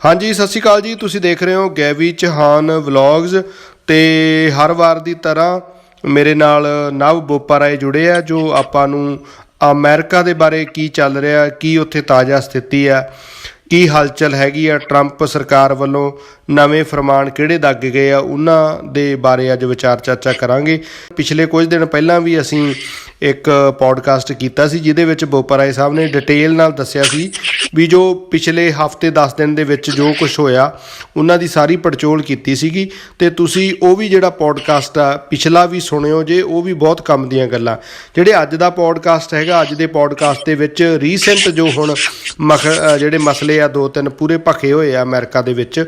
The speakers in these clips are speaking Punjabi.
ਹਾਂਜੀ, ਸਤਿ ਸ਼੍ਰੀ ਅਕਾਲ ਜੀ। ਤੁਸੀਂ ਦੇਖ ਰਹੇ ਹੋ ਗੈਵੀ ਚਹਾਨ ਵਲੌਗਸ ਤੇ ਹਰ ਵਾਰ ਦੀ ਤਰ੍ਹਾਂ ਮੇਰੇ ਨਾਲ ਨਵ ਬੋਪਾ ਰਾਏ ਜੁੜੇ ਆ, ਜੋ ਆਪਾਂ ਨੂੰ ਅਮਰੀਕਾ ਦੇ ਬਾਰੇ ਕੀ ਚੱਲ ਰਿਹਾ, ਕੀ ਉੱਥੇ ਤਾਜ਼ਾ ਸਥਿਤੀ ਆ, ਕੀ ਹਲਚਲ ਹੈਗੀ ਆ ਟਰੰਪ ਸਰਕਾਰ ਵੱਲੋਂ ਨਵੇਂ ਫਰਮਾਨ ਕਿਹੜੇ ਦਾਗੇ ਗਏ ਆ, ਉਹਨਾਂ ਦੇ ਬਾਰੇ ਅੱਜ ਵਿਚਾਰ ਚਰਚਾ ਕਰਾਂਗੇ। ਪਿਛਲੇ ਕੁਝ ਦਿਨ ਪਹਿਲਾਂ ਵੀ ਅਸੀਂ ਇੱਕ ਪੋਡਕਾਸਟ ਕੀਤਾ ਸੀ, ਜਿਹਦੇ ਵਿੱਚ ਬੋਪਰਾਏ ਸਾਹਿਬ ਨੇ ਡਿਟੇਲ ਨਾਲ ਦੱਸਿਆ ਸੀ ਵੀ ਜੋ ਪਿਛਲੇ ਹਫ਼ਤੇ 10 ਦਿਨ ਦੇ ਵਿੱਚ ਜੋ ਕੁਝ ਹੋਇਆ, ਉਹਨਾਂ ਦੀ ਸਾਰੀ ਪੜਚੋਲ ਕੀਤੀ ਸੀਗੀ। ਤੇ ਤੁਸੀਂ ਉਹ ਵੀ ਜਿਹੜਾ ਪੋਡਕਾਸਟ ਆ, ਪਿਛਲਾ ਵੀ ਸੁਣਿਓ ਜੇ, ਉਹ ਵੀ ਬਹੁਤ ਕੰਮ ਦੀਆਂ ਗੱਲਾਂ। ਜਿਹੜੇ ਅੱਜ ਦਾ ਪੋਡਕਾਸਟ ਹੈਗਾ, ਅੱਜ ਦੇ ਪੋਡਕਾਸਟ ਦੇ ਵਿੱਚ ਰੀਸੈਂਟ ਜੋ ਹੁਣ ਮਖ ਜਿਹੜੇ ਮਸਲੇ ਆ, ਦੋ ਤਿੰਨ ਪੂਰੇ ਭਖੇ ਹੋਏ ਆ ਅਮਰੀਕਾ ਦੇ ਵਿੱਚ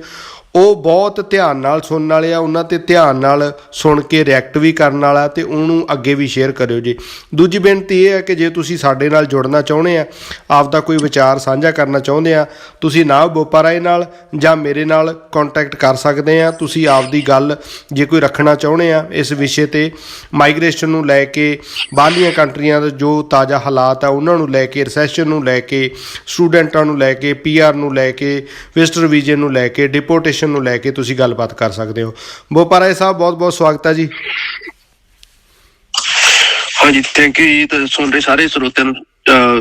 ਉਹ ਬਹੁਤ ਧਿਆਨ ਨਾਲ ਸੁਣਨ ਵਾਲੇ ਆ, ਉਹਨਾਂ ਤੇ ਧਿਆਨ ਨਾਲ ਸੁਣ ਕੇ ਰਿਐਕਟ ਵੀ ਕਰਨ ਵਾਲਾ ਤੇ ਉਹਨੂੰ ਅੱਗੇ ਵੀ ਸ਼ੇਅਰ ਕਰਿਓ ਜੀ। ਦੂਜੀ ਬੇਨਤੀ ਇਹ ਹੈ ਕਿ ਜੇ ਤੁਸੀਂ ਸਾਡੇ ਨਾਲ ਜੁੜਨਾ ਚਾਹੁੰਦੇ ਆ ਆਪ ਦਾ ਕੋਈ ਵਿਚਾਰ ਸਾਂਝਾ ਕਰਨਾ ਚਾਹੁੰਦੇ ਆ, ਤੁਸੀਂ ਨਾ ਬੋਪਾ ਨਾਲ ਜਾਂ ਮੇਰੇ ਨਾਲ ਕੰਟੈਕਟ ਕਰ ਸਕਦੇ ਆ। ਤੁਸੀਂ ਆਪ ਦੀ ਗੱਲ ਜੇ ਕੋਈ ਰੱਖਣਾ ਚਾਹੁੰਦੇ ਆ, ਇਸ ਵਿਸ਼ੇ ਤੇ ਮਾਈਗ੍ਰੇਸ਼ਨ ਨੂੰ ਲੈ ਕੇ, ਬਾਹਰਲੀਆਂ ਕੰਟਰੀਆਂ ਦਾ ਜੋ ਤਾਜ਼ਾ ਹਾਲਾਤ ਆ, ਉਹਨਾਂ ਨੂੰ ਲੈ ਕੇ ਰਿਸੈਸ਼ਨ ਨੂੰ ਲੈ ਕੇ ਸਟੂਡੈਂਟਾਂ ਨੂੰ ਲੈ ਕੇ ਪੀਆਰ ਨੂੰ ਲੈ ਕੇ ਵਿਜ਼ਟਰ ਵੀਜ਼ੇ ਨੂੰ ਲੈ ਕੇ ਡਿਪੋਰਟੇਸ਼ਨ ਨੂੰ ਲੈ ਕੇ ਤੁਸੀਂ ਗੱਲਬਾਤ ਕਰ ਸਕਦੇ ਹੋ। ਬੋਪਾ ਰਾਏ ਸਾਹਿਬ ਬਹੁਤ ਬਹੁਤ ਸਵਾਗਤ ਹੈ ਜੀ। ਹਾਂਜੀ ਥੈਂਕ ਯੂ ਜੀ। ਤੇ ਸੁਣ ਰਹੇ ਸਾਰੇ ਸਰੋਤਿਆਂ ਨੂੰ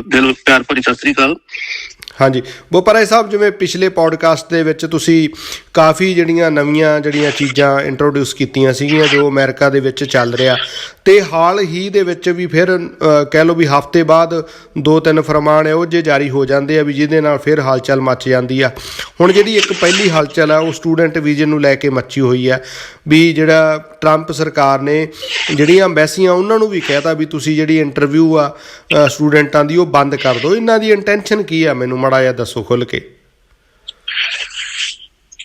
ਦਿਲ ਪਿਆਰ ਭਰੀ ਸਤਿ ਸ੍ਰੀ ਅਕਾਲ। ਹਾਂਜੀ। ਬੋਪਾ ਰਾਏ ਸਾਹਿਬ ਜਿਵੇਂ ਪਿਛਲੇ ਪੋਡਕਾਸਟ ਦੇ ਵਿੱਚ ਤੁਸੀਂ ਕਾਫੀ ਜਿਹੜੀਆਂ ਨਵੀਆਂ ਜਿਹੜੀਆਂ ਚੀਜ਼ਾਂ ਇੰਟਰੋਡਿਊਸ ਕੀਤੀਆਂ ਸੀਗੀਆਂ ਜੋ ਅਮਰੀਕਾ ਦੇ ਵਿੱਚ ਚੱਲ ਰਿਹਾ। ਤੇ ਹਾਲ ਹੀ ਦੇ ਵਿੱਚ ਵੀ ਫਿਰ ਕਹਿ ਲਓ ਵੀ ਹਫ਼ਤੇ ਬਾਅਦ ਦੋ ਤਿੰਨ ਫਰਮਾਨ ਇਹੋ ਜਿਹੇ ਜਾਰੀ ਹੋ ਜਾਂਦੇ ਆ ਵੀ ਜਿਹਦੇ ਨਾਲ ਫਿਰ ਹਲਚਲ ਮੱਚ ਜਾਂਦੀ ਆ। ਹੁਣ ਜਿਹੜੀ ਇੱਕ ਪਹਿਲੀ ਹਲਚਲ ਆ, ਉਹ ਸਟੂਡੈਂਟ ਵੀਜ਼ੇ ਨੂੰ ਲੈ ਕੇ ਮੱਚੀ ਹੋਈ ਆ ਵੀ ਜਿਹੜਾ ਟਰੰਪ ਸਰਕਾਰ ਨੇ ਜਿਹੜੀਆਂ ਐਮਬੈਸੀਆਂ ਉਹਨਾਂ ਨੂੰ ਵੀ ਕਹਿਤਾ ਵੀ ਤੁਸੀਂ ਜਿਹੜੀ ਇੰਟਰਵਿਊ ਆ ਸਟੂਡੈਂਟਾਂ ਦੀ ਉਹ ਬੰਦ ਕਰ ਦਿਓ। ਇਹਨਾਂ ਦੀ ਇੰਟੈਂਸ਼ਨ ਕੀ ਆ? ਮੈਨੂੰ ਮਾੜਾ ਜਿਹਾ ਦੱਸੋ ਖੁੱਲ ਕੇ।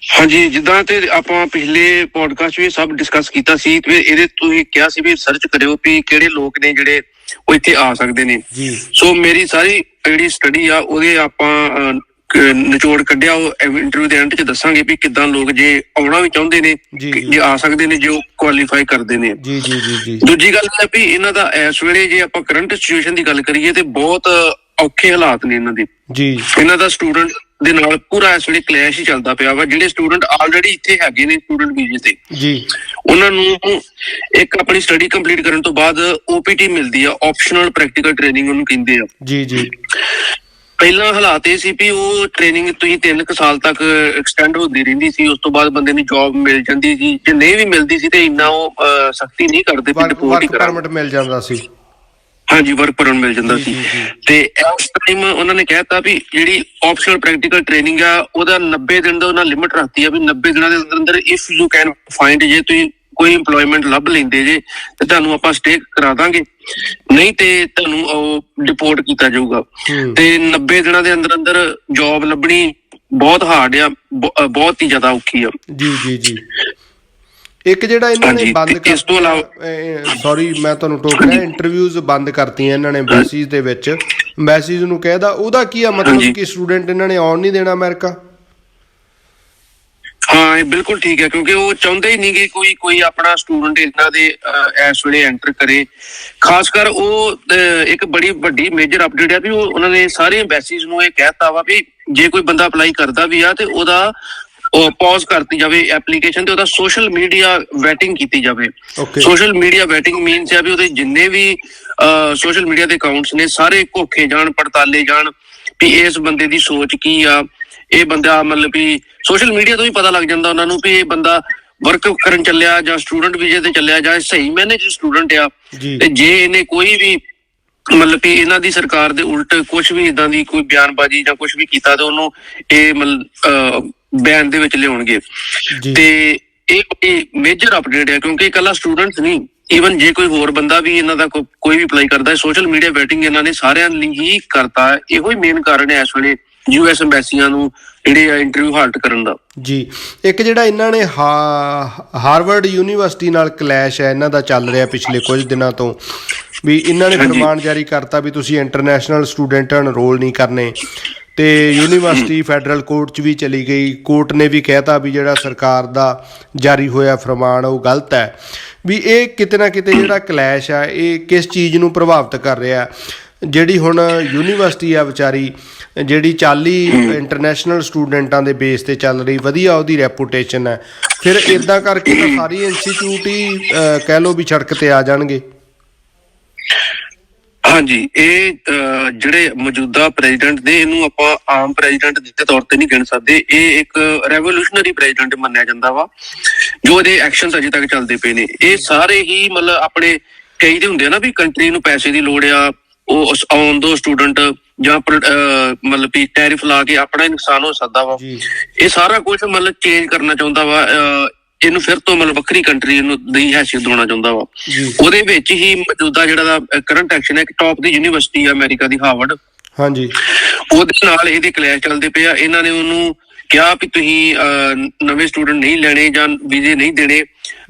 ਹਾਂਜੀ ਜਿੱਦਾਂ ਤੇ ਆਪਾਂ ਪਿਛਲੇ ਪੋਡਕਾਸਟ ਵੀ ਸਭ ਡਿਸਕਸ ਕੀਤਾ ਸੀ ਤੇ ਇਹਦੇ ਤੁਸੀਂ ਕਿਹਾ ਸੀ ਵੀ ਸਰਚ ਕਰਿਓ ਵੀ ਕਿਹੜੇ ਲੋਕ ਨੇ ਜਿਹੜੇ ਉਹ ਇੱਥੇ ਆ ਸਕਦੇ ਨੇ। ਜੀ। ਸੋ ਮੇਰੀ ਸਾਰੀ ਜਿਹੜੀ ਸਟੱਡੀ ਆ ਉਹਦੇ ਆਪਾਂ ਨਿਚੋੜ ਕੱਢਿਆ ਉਹ ਇੰਟਰਵਿਊ ਦੇ ਐਂਡ 'ਚ ਦੱਸਾਂਗੇ ਵੀ ਕਿੱਦਾਂ ਲੋਕ ਜੇ ਆਉਣਾ ਵੀ ਚਾਹੁੰਦੇ ਨੇ ਜੀ, ਆ ਸਕਦੇ ਨੇ ਜੋ ਕੁਆਲੀਫਾਈ ਕਰਦੇ ਨੇ। ਜੀ ਜੀ ਜੀ ਜੀ। ਦੂਜੀ ਗੱਲ ਇਹ ਹੈ ਵੀ ਇਹਨਾਂ ਦਾ ਇਸ ਵੇਲੇ ਜੇ ਆਪਾਂ ਕਰੰਟ ਸਿਚੁਏਸ਼ਨ ਦੀ ਗੱਲ ਕਰੀਏ ਤੇ ਬਹੁਤ ਔਖੇ ਹਾਲਾਤ ਨੇ ਇਹਨਾਂ ਦੇ। ਜੀ। ਇਹਨਾਂ ਦਾ ਸਟੂਡੈਂਟ ਦੇ ਨਾਲ ਪੂਰਾ ਇਸ ਵੇਲੇ ਕਲੈਸ਼ ਹੀ ਚੱਲਦਾ ਪਿਆ ਵਾ ਜਿਹੜੇ ਸਟੂਡੈਂਟ ਆਲਰੇਡੀ ਇੱਥੇ ਹੈਗੇ ਨੇ ਸਟੂਡੈਂਟ ਵੀਜ਼ੇ ਤੇ। ਜੀ। ਉਹਨਾਂ ਨੂੰ ਇੱਕ ਆਪਣੀ ਸਟੱਡੀ ਕੰਪਲੀਟ ਕਰਨ ਤੋਂ ਬਾਅਦ OPT ਮਿਲਦੀ ਆ ਆਪਸ਼ਨਲ ਪ੍ਰੈਕਟੀਕਲ ਟ੍ਰੇਨਿੰਗ ਉਹਨੂੰ ਕਹਿੰਦੇ ਆ। ਜੀ ਜੀ। ਪਹਿਲਾਂ ਹਾਲਾਤ ਇਹ ਸੀ ਵੀ ਉਹ ਟ੍ਰੇਨਿੰਗ ਤੁਸੀਂ 3 ਕੁ ਸਾਲ ਤੱਕ ਐਕਸਟੈਂਡ ਹੁੰਦੀ ਰਹਿੰਦੀ ਸੀ ਉਸ ਤੋਂ ਬਾਅਦ ਬੰਦੇ ਨੂੰ ਜੌਬ ਮਿਲ ਜਾਂਦੀ ਸੀ ਜੇ ਨਹੀਂ ਵੀ ਮਿਲਦੀ ਸੀ ਤੇ ਇੰਨਾ ਉਹ ਸਖਤੀ ਨਹੀਂ ਕਰਦੇ ਵੀ ਡਿਪੋਰਟ ਹੀ ਵਰਕ ਕਰਾਂ ਪਰਮਿਟ ਮਿਲ ਜਾਂਦਾ ਸੀ। ਹਾਂਜੀ ਵਰਕ ਪਰਮਿਟ ਮਿਲ ਜਾਂਦਾ ਸੀ। ਤੇ ਇਸ ਟਾਈਮ ਉਹਨਾਂ ਨੇ ਕਹਿਤਾ ਵੀ ਜਿਹੜੀ ਆਪਸ਼ਨਲ ਪ੍ਰੈਕਟੀਕਲ ਟ੍ਰੇਨਿੰਗ ਆ ਉਹਦਾ 90 ਦਿਨ ਦਾ ਉਹਨਾਂ ਲਿਮਿਟ ਰੱਖਤੀ ਆ ਵੀ 90 ਦਿਨਾਂ ਦੇ ਅੰਦਰ ਅੰਦਰ ਇਫ ਯੂ ਕੈਨ ਫਾਈਂਡ ਜੇ ਤੁਸੀਂ ਕੋਈ EMPLOYMENT ਲੱਭ ਲੈਂਦੇ ਜੇ ਤੇ ਤੁਹਾਨੂੰ ਆਪਾਂ ਸਟੇ ਕਰਾ ਦਾਂਗੇ। ਨਹੀਂ ਤੇ ਤੁਹਾਨੂੰ ਉਹ ਡਿਪੋਰਟ ਕੀਤਾ ਜਾਊਗਾ। ਤੇ 90 ਦਿਨਾਂ ਦੇ ਅੰਦਰ ਅੰਦਰ ਜੌਬ ਲੱਭਣੀ ਬਹੁਤ ਹਾਰਡ ਆ ਬਹੁਤ ਹੀ ਜ਼ਿਆਦਾ ਔਖੀ ਆ। ਜੀ ਜੀ ਜੀ। ਇੱਕ ਜਿਹੜਾ ਇਹਨਾਂ ਨੇ ਬੰਦ ਤੇ ਇਸ ਤੋਂ ਇਲਾਵਾ- ਸੌਰੀ ਮੈਂ ਤੁਹਾਨੂੰ ਟੋਕ ਰਿਹਾ ਇੰਟਰਵਿਊਜ਼ ਬੰਦ ਕਰਤੀਆਂ ਇਹਨਾਂ ਨੇ ਐਮਬੈਸੀਜ਼ ਦੇ ਵਿੱਚ। ਐਮਬੈਸੀਜ਼ ਨੂੰ ਕਹਿਦਾ ਉਹਦਾ ਕੀ ਆ ਮਤਲਬ। ਕਿ ਸਟੂਡੈਂਟ ਇਹਨਾਂ ਨੇ ਆਉਣ ਨਹੀਂ ਦੇਣਾ ਅਮਰੀਕਾ? ਹਾਂ ਇਹ ਬਿਲਕੁਲ ਠੀਕ ਹੈ ਕਿਉਂਕਿ ਉਹ ਚਾਹੁੰਦੇ ਹੀ ਨਹੀਂ ਕਿ ਕੋਈ ਕੋਈ ਆਪਣਾ ਸਟੂਡੈਂਟ ਇਹਨਾਂ ਦੇ ਇਸ ਵੇਲੇ ਐਂਟਰ ਕਰੇ। ਖਾਸ ਕਰ ਉਹ ਇੱਕ ਬੜੀ ਵੱਡੀ ਮੇਜਰ ਅਪਡੇਟ ਹੈ ਵੀ ਉਹ ਉਹਨਾਂ ਨੇ ਸਾਰੇ ਐਮਬੈਸੀਜ਼ ਨੂੰ ਇਹ ਕਹਿਤਾ ਵਾ ਵੀ ਜੇ ਕੋਈ ਬੰਦਾ ਅਪਲਾਈ ਕਰਦਾ ਵੀ ਆ ਤੇ ਉਹਦਾ ਪੌਜ਼ ਕਰਤੀ ਜਾਵੇ ਐਪਲੀਕੇਸ਼ਨ ਤੇ ਉਹਦਾ ਸੋਸ਼ਲ ਮੀਡੀਆ ਵੈਟਿੰਗ ਕੀਤੀ ਜਾਵੇ. ਸੋਸ਼ਲ ਮੀਡੀਆ ਵੈਟਿੰਗ ਮੀਨਸ ਹੈ ਵੀ ਉਹਦੇ ਜਿੰਨੇ ਵੀ ਸੋਸ਼ਲ ਮੀਡੀਆ ਦੇ ਅਕਾਊਂਟਸ ਨੇ ਸਾਰੇ ਘੋਖੇ ਜਾਣ ਪੜਤਾਲੇ ਜਾਣ ਵੀ ਇਸ ਬੰਦੇ ਦੀ ਸੋਚ ਕੀ ਆ ਇਹ ਬੰਦਾ ਮਤਲਬ ਵੀ ਸੋਸ਼ਲ ਮੀਡੀਆ ਤੋਂ ਹੀ ਪਤਾ ਲੱਗ ਜਾਂਦਾ ਉਹਨਾਂ ਨੂੰ ਵੀ ਇਹ ਬੰਦਾ ਵਰਕ ਕਰਨ ਚੱਲਿਆ ਜਾਂ ਸਟੂਡੈਂਟ ਵੀਜ਼ੇ ਤੇ ਚੱਲਿਆ ਜਾਂ ਸਹੀ ਮੈਨੇ ਚ ਸਟੂਡੈਂਟ ਆ ਜੀ। ਤੇ ਜੇ ਇਹਨੇ ਕੋਈ ਵੀ ਮਤਲਬ ਕਿ ਇਹਨਾਂ ਦੀ ਸਰਕਾਰ ਦੇ ਉਲਟ ਕੁਝ ਵੀ ਇਦਾਂ ਦੀ ਕੋਈ ਬਿਆਨਬਾਜ਼ੀ ਜਾਂ ਕੁਝ ਵੀ ਕੀਤਾ ਤੇ ਉਹਨੂੰ ਇਹ ਬੈਨ ਦੇ ਵਿੱਚ ਲਿਆਉਣਗੇ। ਤੇ ਇਹ ਬੜੀ ਮੇਜਰ ਅਪਡੇਟ ਹੈ ਕਿਉਂਕਿ ਇਕੱਲਾ ਸਟੂਡੈਂਟਸ ਨਹੀਂ ਈਵਨ ਜੇ ਕੋਈ ਹੋਰ ਬੰਦਾ ਵੀ ਇਹਨਾਂ ਦਾ ਕੋਈ ਵੀ ਅਪਲਾਈ ਕਰਦਾ ਹੈ ਸੋਸ਼ਲ ਮੀਡੀਆ ਵੈਟਿੰਗ ਇਹਨਾਂ ਨੇ ਸਾਰਿਆਂ ਲਈ ਹੀ ਕਰਤਾ। ਇਹੋ ਹੀ ਮੇਨ ਕਾਰਨ ਹੈ ਇਸ ਵੇਲੇ ਯੂਐਸ ਐਮਬੈਸੀਆਂ ਨੂੰ ਜਿਹੜੇ ਇੰਟਰਵਿਊ ਹਾਲਟ ਕਰਨ ਦਾ। ਜੀ। ਇੱਕ ਜਿਹੜਾ ਇਹਨਾਂ ਨੇ ਹਾਰਵਰਡ ਯੂਨੀਵਰਸਿਟੀ ਨਾਲ ਕਲੈਸ਼ ਹੈ ਇਹਨਾਂ ਦਾ ਚੱਲ ਰਿਹਾ ਪਿਛਲੇ ਕੁਝ ਦਿਨਾਂ ਤੋਂ। ਵੀ ਇਹਨਾਂ ਨੇ। ਫਰਮਾਨ ਜਾਰੀ ਕਰਤਾ ਵੀ ਤੁਸੀਂ ਇੰਟਰਨੈਸ਼ਨਲ ਸਟੂਡੈਂਟਾਂ ਨੂੰ ਰੋਲ ਨਹੀਂ ਕਰਨੇ। ਤੇ ਯੂਨੀਵਰਸਿਟੀ ਫੈਡਰਲ ਕੋਰਟ 'ਚ ਵੀ ਚਲੀ ਗਈ। ਕੋਰਟ ਨੇ ਵੀ ਕਹਿਤਾ ਵੀ ਜਿਹੜਾ ਸਰਕਾਰ ਦਾ ਜਾਰੀ ਹੋਇਆ ਫਰਮਾਨ ਉਹ ਗਲਤ ਹੈ। ਵੀ ਇਹ ਕਿਤੇ ਨਾ ਕਿਤੇ ਜਿਹੜਾ ਕਲੈਸ਼ ਆ ਇਹ ਕਿਸ ਚੀਜ਼ ਨੂੰ ਪ੍ਰਭਾਵਿਤ ਕਰ ਰਿਹਾ? ਜਿਹੜੀ ਹੁਣ ਯੂਨੀਵਰਸਿਟੀ ਆ ਵਿਚਾਰੀ ਜਿਹੜੀ ਚਾਲੀ ਇੰਟਰਨੈਸ਼ਨਲ ਸਟੂਡੈਂਟਾਂ ਦੇ ਬੇਸ ਤੇ ਚੱਲ ਰਹੀ ਵਧੀਆ ਉਹਦੀ ਰੈਪੂਟੇਸ਼ਨ ਹੈ। ਫਿਰ ਇਦਾਂ ਕਰਕੇ ਤਾਂ ਸਾਰੀ ਇੰਸਟੀਚਿਊਟ ਹੀ ਕਹਿ ਲਓ ਵੀ ਸੜਕ ਤੇ ਆ ਜਾਣਗੇ। ਹਾਂਜੀ ਇਹ ਜਿਹੜੇ ਮੌਜੂਦਾ ਪ੍ਰੈਜ਼ੀਡੈਂਟ ਨੇ ਇਹਨੂੰ ਆਪਾਂ ਆਮ ਪ੍ਰੈਜ਼ੀਡੈਂਟ ਦੇ ਤੌਰ ਤੇ ਨਹੀਂ ਗਿਣ ਸਕਦੇ। ਇਹ ਇੱਕ ਰੈਵੋਲੂਸ਼ਨਰੀ ਪ੍ਰੈਜ਼ੀਡੈਂਟ ਮੰਨਿਆ ਜਾਂਦਾ ਵਾ ਜੋ ਇਹਦੇ ਐਕਸ਼ਨਸ ਅਜੇ ਤੱਕ ਚੱਲਦੇ ਪਏ ਨੇ। ਇਹ ਸਾਰੇ ਹੀ ਮਤਲਬ ਆਪਣੇ ਕਈ ਦੇ ਹੁੰਦੇ ਆ ਨਾ ਵੀ ਕੰਟਰੀ ਨੂੰ ਪੈਸੇ ਦੀ ਲੋੜ ਆ ਉਹ ਆਉਣ ਦੋ ਸਟੂਡੈਂਟ ਜਾਂ ਮਤਲਬ ਵੀ ਟੈਰਿਫ ਲਾ ਕੇ ਆਪਣਾ ਨੁਕਸਾਨ ਹੋ ਸਕਦਾ ਵਾ। ਇਹ ਸਾਰਾ ਕੁਝ ਮਤਲਬ ਚੇਂਜ ਕਰਨਾ ਚਾਹੁੰਦਾ ਵਾ ਇਹਨੂੰ ਫਿਰ ਤੋਂ ਮਤਲਬ ਵੱਖਰੀ ਕੰਟਰੀ ਨੂੰ ਦੀ ਹੈਸੀਅਤ ਦੇਣਾ ਚਾਹੁੰਦਾ ਵਾ। ਉਹਦੇ ਵਿੱਚ ਹੀ ਮੌਜੂਦਾ ਜਿਹੜਾ ਦਾ ਕਰੰਟ ਐਕਸ਼ਨ ਹੈ ਕਿ ਟੌਪ ਦੀ ਯੂਨੀਵਰਸਿਟੀ ਆ ਅਮਰੀਕਾ ਦੀ ਹਾਰਵਰਡ ਹਾਂਜੀ। ਉਹਦੇ ਨਾਲ ਇਹਦੇ ਕਲੈਸ਼ ਚੱਲਦੇ ਪਏ ਆ। ਇਹਨਾਂ ਨੇ ਉਹਨੂੰ ਕਿਹਾ ਵੀ ਤੁਸੀਂ ਨਵੇਂ ਸਟੂਡੈਂਟ ਨਹੀਂ ਲੈਣੇ ਜਾਂ ਵੀਜ਼ੇ ਨਹੀਂ ਦੇਣੇ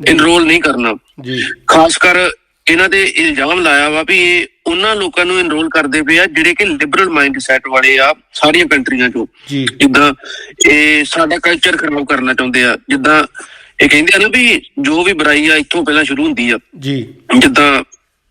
ਇਨਰੋਲ ਨਹੀਂ ਕਰਨਾ। ਜੀ। ਖਾਸ ਕਰ ਇਹਨਾਂ ਦੇ ਇਲਜ਼ਾਮ ਲਾਇਆ ਵਾ ਵੀ ਇਹ ਉਹਨਾਂ ਲੋਕਾਂ ਨੂੰ ਇਨਰੋਲ ਕਰਦੇ ਪਏ ਆ ਜਿਹੜੇ ਕਿ ਲਿਬਰਲ ਮਾਈਂਡ ਸੈਟ ਵਾਲੇ ਆ ਸਾਰੀਆਂ ਕੰਟਰੀਆਂ ਚੋਂ। ਜੀ। ਜਿੱਦਾਂ ਇਹ ਸਾਡਾ ਕਲਚਰ ਖਰਾਬ ਕਰਨਾ ਚਾਹੁੰਦੇ ਆ। ਜਿੱਦਾਂ ਇਹ ਕਹਿੰਦੇ ਆ ਨਾ ਵੀ ਜੋ ਵੀ ਬੁਰਾਈ ਆ ਇੱਥੋਂ ਪਹਿਲਾਂ ਸ਼ੁਰੂ ਹੁੰਦੀ ਆ ਜੀ। ਜਿੱਦਾਂ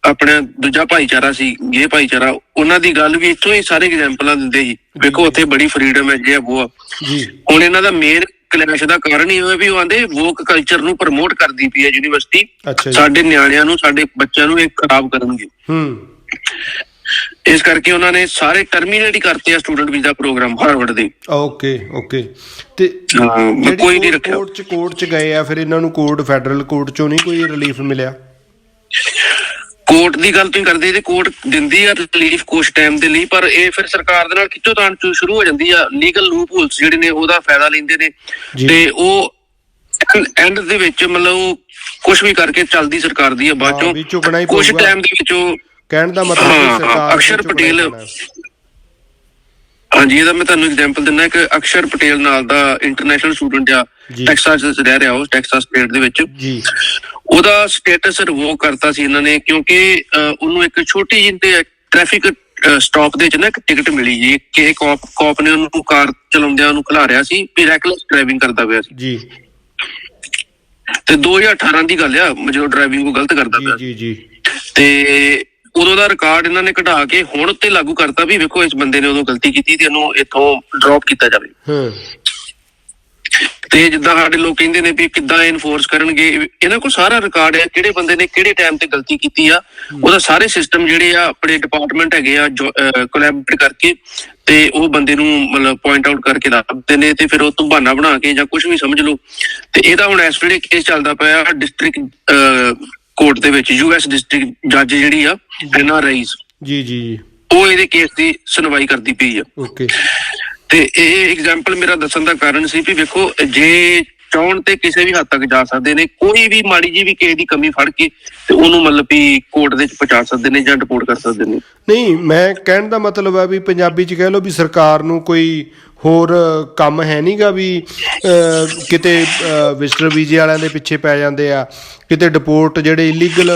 ਆਪਣਾ ਦੂਜਾ ਭਾਈਚਾਰਾ ਸੀ ਗੇ ਭਾਈਚਾਰਾ ਉਹਨਾਂ ਦੀ ਗੱਲ ਵੀ ਇੱਥੋਂ ਹੀ ਸਾਰੇ ਐਗਜ਼ਾਮਪਲਾਂ ਦਿੰਦੇ ਸੀ। ਵੇਖੋ ਉੱਥੇ ਬੜੀ ਫਰੀडम ਹੈ ਜੇ ਉਹ ਆ। ਜੀ। ਹੁਣ ਇਹਨਾਂ ਦਾ ਮੇਨ ਕਲੈਸ਼ ਦਾ ਕਾਰਨ ਹੀ ਹੋਇਆ ਵੀ ਉਹ ਆਂਦੇ ਵੋਕ ਕਲਚਰ ਨੂੰ ਪ੍ਰਮੋਟ ਕਰਦੀ ਪਈ ਹੈ ਯੂਨੀਵਰਸਿਟੀ ਸਾਡੇ ਨਿਆਣਿਆਂ ਨੂੰ ਸਾਡੇ ਬੱਚਿਆਂ ਨੂੰ ਇਹ ਖਰਾਬ ਕਰਨਗੇ। ਹੂੰ। ਇਸ ਕਰਕੇ ਉਹਨਾਂ ਨੇ ਸਾਰੇ ਟਰਮੀਨੇਟ ਹੀ ਕਰਤੇ ਆ ਸਟੂਡੈਂਟ ਵੀਜ਼ਾ ਪ੍ਰੋਗਰਾਮ ਹਾਰਵਰਡ ਦੇ ਓਕੇ ਓਕੇ ਤੇ ਕੋਈ ਨਹੀਂ ਰੱਖਿਆ। ਕੋਰਟ ਚ ਕੋਰਟ ਚ ਗਏ ਆ ਫਿਰ ਇਹਨਾਂ ਨੂੰ ਕੋਰਟ ਫੈਡਰਲ ਕੋਰਟ ਚੋਂ ਨਹੀਂ ਕੋਈ ਰਿਲੀਫ ਮਿਲਿਆ ਕੋਰਟ ਦੀ ਗੱਲ ਤੁਸੀਂ ਕਰਦੇ ਤੇ ਕੋਰਟ ਦਿੰਦੀ ਆ ਰਿਲੀਫ ਕੁਛ ਟਾਈਮ ਦੇ ਲਈ ਪਰ ਇਹ ਫਿਰ ਸਰਕਾਰ ਦੇ ਨਾਲ ਤਾਣ ਚ ਸ਼ੁਰੂ ਹੋ ਜਾਂਦੀ ਆ ਲੀਗਲ ਲੂਪ ਹੋਲਸ ਜਿਹੜੇ ਨੇ ਉਹਦਾ ਫਾਇਦਾ ਲੈਂਦੇ ਨੇ ਜੀ। ਤੇ ਉਹ ਐਂਡ ਦੇ ਵਿੱਚ ਮਤਲਬ ਕੁਝ ਵੀ ਕਰਕੇ ਚੱਲਦੀ ਸਰਕਾਰ ਦੀ ਆ ਬਾਅਦ ਚੋਂ ਕੁਝ। ਟਾਈਮ ਦੇ ਵਿੱਚ ਉਹ ਕਹਿਣ ਦਾ ਮਤਲਬ ਹਾਂ, ਸਰਕਾਰ ਅਕਸ਼ਰ ਪਟੇਲ-। ਹਾਂਜੀ ਇਹਦਾ ਮੈਂ ਤੁਹਾਨੂੰ ਐਗਜ਼ਾਮਪਲ ਦਿੰਦਾ ਇੱਕ ਅਕਸ਼ਰ ਪਟੇਲ ਨਾਲ ਦਾ ਇੰਟਰਨੈਸ਼ਨਲ ਸਟੂਡੈਂਟ ਆ। ਟੈਕਸਾਸ ਵਿੱਚ ਰਹਿ ਰਿਹਾ ਉਹ ਟੈਕਸਾਸ ਸਟੇਟ ਦੇ ਵਿੱਚ। ਜੀ। ਉਹਦਾ ਸਟੇਟਸ ਰਿਵੋਕ ਕਰਤਾ ਸੀ ਇਹਨਾਂ ਨੇ ਕਿਉਂਕਿ ਉਹਨੂੰ ਇੱਕ ਛੋਟੀ ਜਿਹੀ ਤੇ ਟ੍ਰੈਫਿਕ ਸਟਾਪ ਦੇ ਵਿੱਚ ਨਾ ਇੱਕ ਟਿਕਟ ਮਿਲੀ ਜੀ। ਕਿ ਕਾਪ ਕਾਪ ਨੇ ਉਹਨੂੰ ਕਾਰ ਚਲਾਉਂਦਿਆਂ ਉਹਨੂੰ ਖਿਲਾ ਰਿਹਾ ਸੀ ਵੀ ਰੈਕਲੈਸ ਡਰਾਈਵਿੰਗ ਕਰਦਾ ਪਿਆ ਸੀ। ਜੀ। ਤੇ 2018 ਦੀ ਗੱਲ ਆ ਜਦੋਂ ਡਰਾਈਵਿੰਗ ਉਹ ਗਲਤ ਕਰਦਾ ਪਿਆ ਜੀ ਜੀ। ਤੇ ਉਦੋਂ ਦਾ ਰਿਕਾਰਡ ਇਹਨਾਂ ਨੇ ਕਢਾ ਕੇ ਹੁਣ ਉੱਤੇ ਲਾਗੂ ਕਰਤਾ ਵੀ ਵੇਖੋ ਇਸ ਬੰਦੇ ਨੇ ਉਦੋਂ ਗਲਤੀ ਕੀਤੀ ਤੇ ਇਹਨੂੰ ਇੱਥੋਂ ਡ੍ਰੌਪ ਕੀਤਾ ਜਾਵੇ। ਹਾਂ। ਤੇ ਜਿੱਦਾਂ ਸਾਡੇ ਲੋਕ ਕਹਿੰਦੇ ਨੇ ਵੀ ਕਿੱਦਾਂ ਇਨਫੋਰਸ ਕਰਨਗੇ ਇਹਨਾਂ ਕੋਲ ਸਾਰਾ ਰਿਕਾਰਡ ਹੈ ਕਿਹੜੇ ਬੰਦੇ ਨੇ ਕਿਹੜੇ ਟਾਈਮ ਤੇ ਗਲਤੀ ਕੀਤੀ ਆ ਉਹਦਾ ਸਾਰੇ ਸਿਸਟਮ ਜਿਹੜੇ ਆ ਆਪਣੇ ਡਿਪਾਰਟਮੈਂਟ ਹੈਗੇ ਆ ਕੋਲੈਬੋਰੇਟ ਕਰਕੇ ਤੇ ਉਹ ਬੰਦੇ ਨੂੰ ਮਤਲਬ ਪੁਆਇੰਟ ਆਊਟ ਕਰਕੇ ਦੱਸਦੇ ਨੇ ਤੇ ਫਿਰ ਉਹ ਤੋਂ ਬਹਾਨਾ ਬਣਾ ਕੇ ਜਾਂ ਕੁਝ ਵੀ ਸਮਝ ਲਓ। ਤੇ ਇਹਦਾ ਹੁਣ ਇਸ ਵੇਲੇ ਕੇਸ ਚੱਲਦਾ ਪਿਆ ਡਿਸਟ੍ਰਿਕਟ ਕੋਰਟ ਦੇ ਵਿੱਚ ਯੂਐਸ ਡਿਸਟ੍ਰਿਕਟ ਜੱਜ ਜਿਹੜੀ ਆ ਐਨਾ ਰਾਈਜ਼ ਜੀ ਜੀ ਜੀ। ਉਹ ਇਹਦੇ ਕੇਸ ਦੀ ਸੁਣਵਾਈ ਕਰਦੀ ਪਈ ਆ। ਓਕੇ। ਤੇ ਇਹ ਐਗਜ਼ਾਮਪਲ ਮੇਰਾ ਦੱਸਣ ਦਾ ਕਾਰਨ ਸੀ ਵੀ ਵੇਖੋ ਜੇ ਚਾਹਣ ਤੇ ਕਿਸੇ ਵੀ ਹੱਦ ਤੱਕ ਜਾ ਸਕਦੇ ਨੇ, ਕੋਈ ਵੀ ਮਾੜੀ ਜੀ ਵੀ ਕਿਸੇ ਦੀ ਕਮੀ ਫੜ ਕੇ ਤੇ ਉਹਨੂੰ ਮਤਲਬ ਵੀ ਕੋਰਟ ਦੇ ਵਿੱਚ ਪਹੁੰਚਾ ਸਕਦੇ ਨੇ ਜਾਂ ਰਿਪੋਰਟ ਕਰ ਸਕਦੇ ਨੇ। ਨਹੀਂ, ਮੈਂ ਕਹਿਣ ਦਾ ਮਤਲਬ ਹੈ ਵੀ ਪੰਜਾਬੀ ਚ ਕਹਿ ਲਓ ਵੀ ਸਰਕਾਰ ਨੂੰ ਕੋਈ ਹੋਰ ਕੰਮ ਹੈ ਨਹੀਂਗਾ ਵੀ ਕਿਤੇ ਵਿਜ਼ਟਰ ਵੀਜ਼ੇ ਵਾਲਿਆਂ ਦੇ ਪਿੱਛੇ ਪੈ ਜਾਂਦੇ ਆ, ਕਿਤੇ ਡਿਪੋਰਟ ਜਿਹੜੇ ਇਲੀਗਲ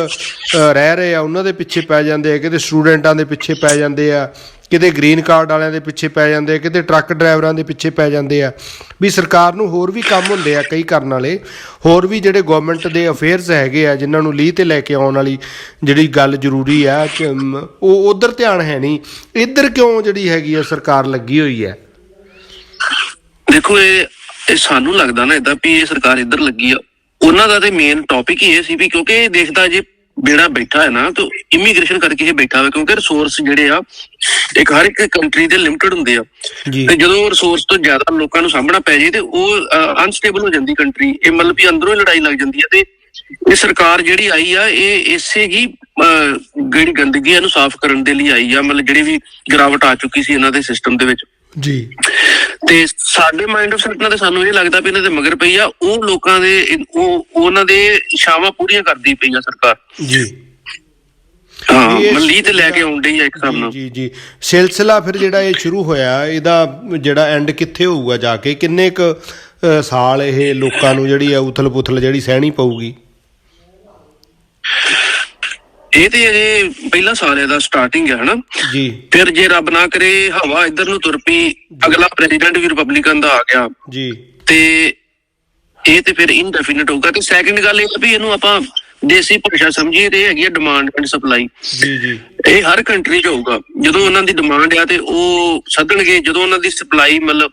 ਰਹਿ ਰਹੇ ਆ, ਉਹਨਾਂ ਦੇ ਪਿੱਛੇ ਪੈ ਜਾਂਦੇ ਆ, ਕਿਤੇ ਸਟੂਡੈਂਟਾਂ ਦੇ ਪਿੱਛੇ ਪੈ ਜਾਂਦੇ ਆ ਕਿਤੇ ਗ੍ਰੀਨ ਕਾਰਡ ਵਾਲਿਆਂ ਦੇ ਪਿੱਛੇ ਪੈ ਜਾਂਦੇ ਆ, ਕਿਤੇ ਟਰੱਕ ਡਰਾਈਵਰਾਂ ਦੇ ਪਿੱਛੇ ਪੈ ਜਾਂਦੇ ਆ। ਵੀ ਸਰਕਾਰ ਨੂੰ ਹੋਰ ਵੀ ਕੰਮ ਹੁੰਦੇ ਆ ਕਈ ਕਰਨ ਵਾਲੇ, ਹੋਰ ਵੀ ਜਿਹੜੇ ਗਵਰਨਮੈਂਟ ਦੇ ਅਫੇਅਰਸ ਹੈਗੇ ਆ, ਜਿਨ੍ਹਾਂ ਨੂੰ ਲੀਹ ਤੇ ਲੈ ਕੇ ਆਉਣ ਵਾਲੀ ਜਿਹੜੀ ਗੱਲ ਜ਼ਰੂਰੀ ਆ ਉਹ ਉਧਰ ਧਿਆਨ ਹੈ ਨਹੀਂ। ਇੱਧਰ ਕਿਉਂ ਜਿਹੜੀ ਹੈਗੀ ਆ ਸਰਕਾਰ ਲੱਗੀ ਹੋਈ ਹੈ ਦੇਖੋ, ਇਹ ਇਹ ਸਾਨੂੰ ਲੱਗਦਾ ਨਾ ਇਦਾਂ ਵੀ ਇਹ ਸਰਕਾਰ ਇੱਧਰ ਲੱਗੀ ਆ। ਉਹਨਾਂ ਦਾ ਤੇ ਮੇਨ ਟੌਪਿਕ ਹੀ ਇਹ ਸੀ ਵੀ ਕਿਉਂਕਿ ਇਹ ਦੇਖਦਾ ਜੇ ਬੇੜਾ ਬੈਠਾ ਹੈ ਨਾ ਤਾਂ ਇਮੀਗ੍ਰੇਸ਼ਨ ਕਰਕੇ ਇਹ ਬੈਠਾ ਹੋਇਆ ਕਿਉਂਕਿ ਰਿਸੋਰਸ ਜਿਹੜੇ ਆ ਇੱਕ ਹਰ ਇੱਕ ਕੰਟਰੀ ਦੇ ਲਿਮਟਿਡ ਹੁੰਦੇ ਆ। ਤੇ ਜਦੋਂ ਰਿਸੋਰਸ ਤੋਂ ਜ਼ਿਆਦਾ ਲੋਕਾਂ ਨੂੰ ਸਾਹਮਣਾ ਪੈ ਜੇ ਤੇ ਉਹ ਅਨਸਟੇਬਲ ਹੋ ਜਾਂਦੀ ਕੰਟਰੀ ਇਹ ਮਤਲਬ ਵੀ ਅੰਦਰੋਂ ਹੀ ਲੜਾਈ ਲੱਗ ਜਾਂਦੀ ਹੈ ਤੇ ਇਹ ਸਰਕਾਰ ਜਿਹੜੀ ਆਈ ਆ ਇਹ ਇਸੇ ਹੀ ਜਿਹੜੀ ਗੰਦਗੀ ਇਹਨੂੰ ਸਾਫ਼ ਕਰਨ ਦੇ ਲਈ ਆਈ ਆ ਮਤਲਬ ਜਿਹੜੀ ਵੀ ਗਿਰਾਵਟ ਆ ਚੁੱਕੀ ਸੀ ਇਹਨਾਂ ਦੇ ਸਿਸਟਮ ਦੇ ਵਿੱਚ। ਜੀ। ਤੇ ਸਾਡੇ ਮਾਈਂਡ ਆਫ ਸੈਟ ਨਾਲ ਤੇ ਸਾਨੂੰ ਇਹ ਲੱਗਦਾ ਵੀ ਇਹਨਾਂ ਦੇ ਮਗਰ ਪਈ ਆ ਉਹ ਲੋਕਾਂ ਦੇ ਉਹ ਉਹਨਾਂ ਦੇ ਇਸ਼ਾਵਾ ਪੂਰੀਆਂ ਕਰਦੀ ਪਈ ਆ ਸਰਕਾਰ। ਜੀ। ਮੱਲੀ ਤੇ ਲੈ ਕੇ ਆਉਂਦੀ ਆ ਇੱਕ ਹਿਸਾਬ ਨਾਲ ਜੀ ਜੀ। ਸਿਲਸਿਲਾ ਫਿਰ ਜਿਹੜਾ ਇਹ ਸ਼ੁਰੂ ਹੋਇਆ ਇਹਦਾ ਜਿਹੜਾ ਐਂਡ ਕਿੱਥੇ ਹੋਊਗਾ ਜਾ ਕੇ? ਕਿੰਨੇ ਕ ਸਾਲ ਇਹ ਲੋਕਾਂ ਨੂੰ ਜਿਹੜੀ ਆ ਉਥਲ-ਪੁਥਲ ਜਿਹੜੀ ਸਹਿਣੀ ਪਊਗੀ? ਇਹ ਤੇ ਅਜੇ ਪਹਿਲਾ ਸਾਲ ਇਹਦਾ ਸਟਾਰਟਿੰਗ ਹੈ ਹਨਾ? ਜੀ। ਫਿਰ ਜੇ ਰੱਬ ਨਾ ਕਰੇ ਹਵਾ ਇੱਧਰ ਨੂੰ ਤੁਰ ਪਈ ਅਗਲਾ ਪ੍ਰੈਜ਼ੀਡੈਂਟ ਵੀ ਰਿਪਬਲਿਕਨ ਦਾ ਆ ਗਿਆ। ਜੀ। ਤੇ ਇਹ ਤੇ ਫਿਰ ਇਨਡੈਫੀਨਿਟ ਹੋਊਗਾ। ਤੇ ਸੈਕੰਡ ਗੱਲ ਇਹ ਵੀ ਇਹਨੂੰ ਆਪਾਂ ਦੇਸੀ ਭਾਸ਼ਾ ਸਮਝੀਏ ਤੇ ਹੈਗੀ ਆ ਡਿਮਾਂਡ ਐਂਡ ਸਪਲਾਈ ਜੀ ਜੀ। ਇਹ ਹਰ ਕੰਟਰੀ 'ਚ ਹੋਊਗਾ। ਜਦੋਂ ਉਹਨਾਂ ਦੀ ਡਿਮਾਂਡ ਆ ਤੇ ਉਹ ਸੱਦਣਗੇ ਜਦੋਂ ਉਹਨਾਂ ਦੀ ਸਪਲਾਈ ਮਤਲਬ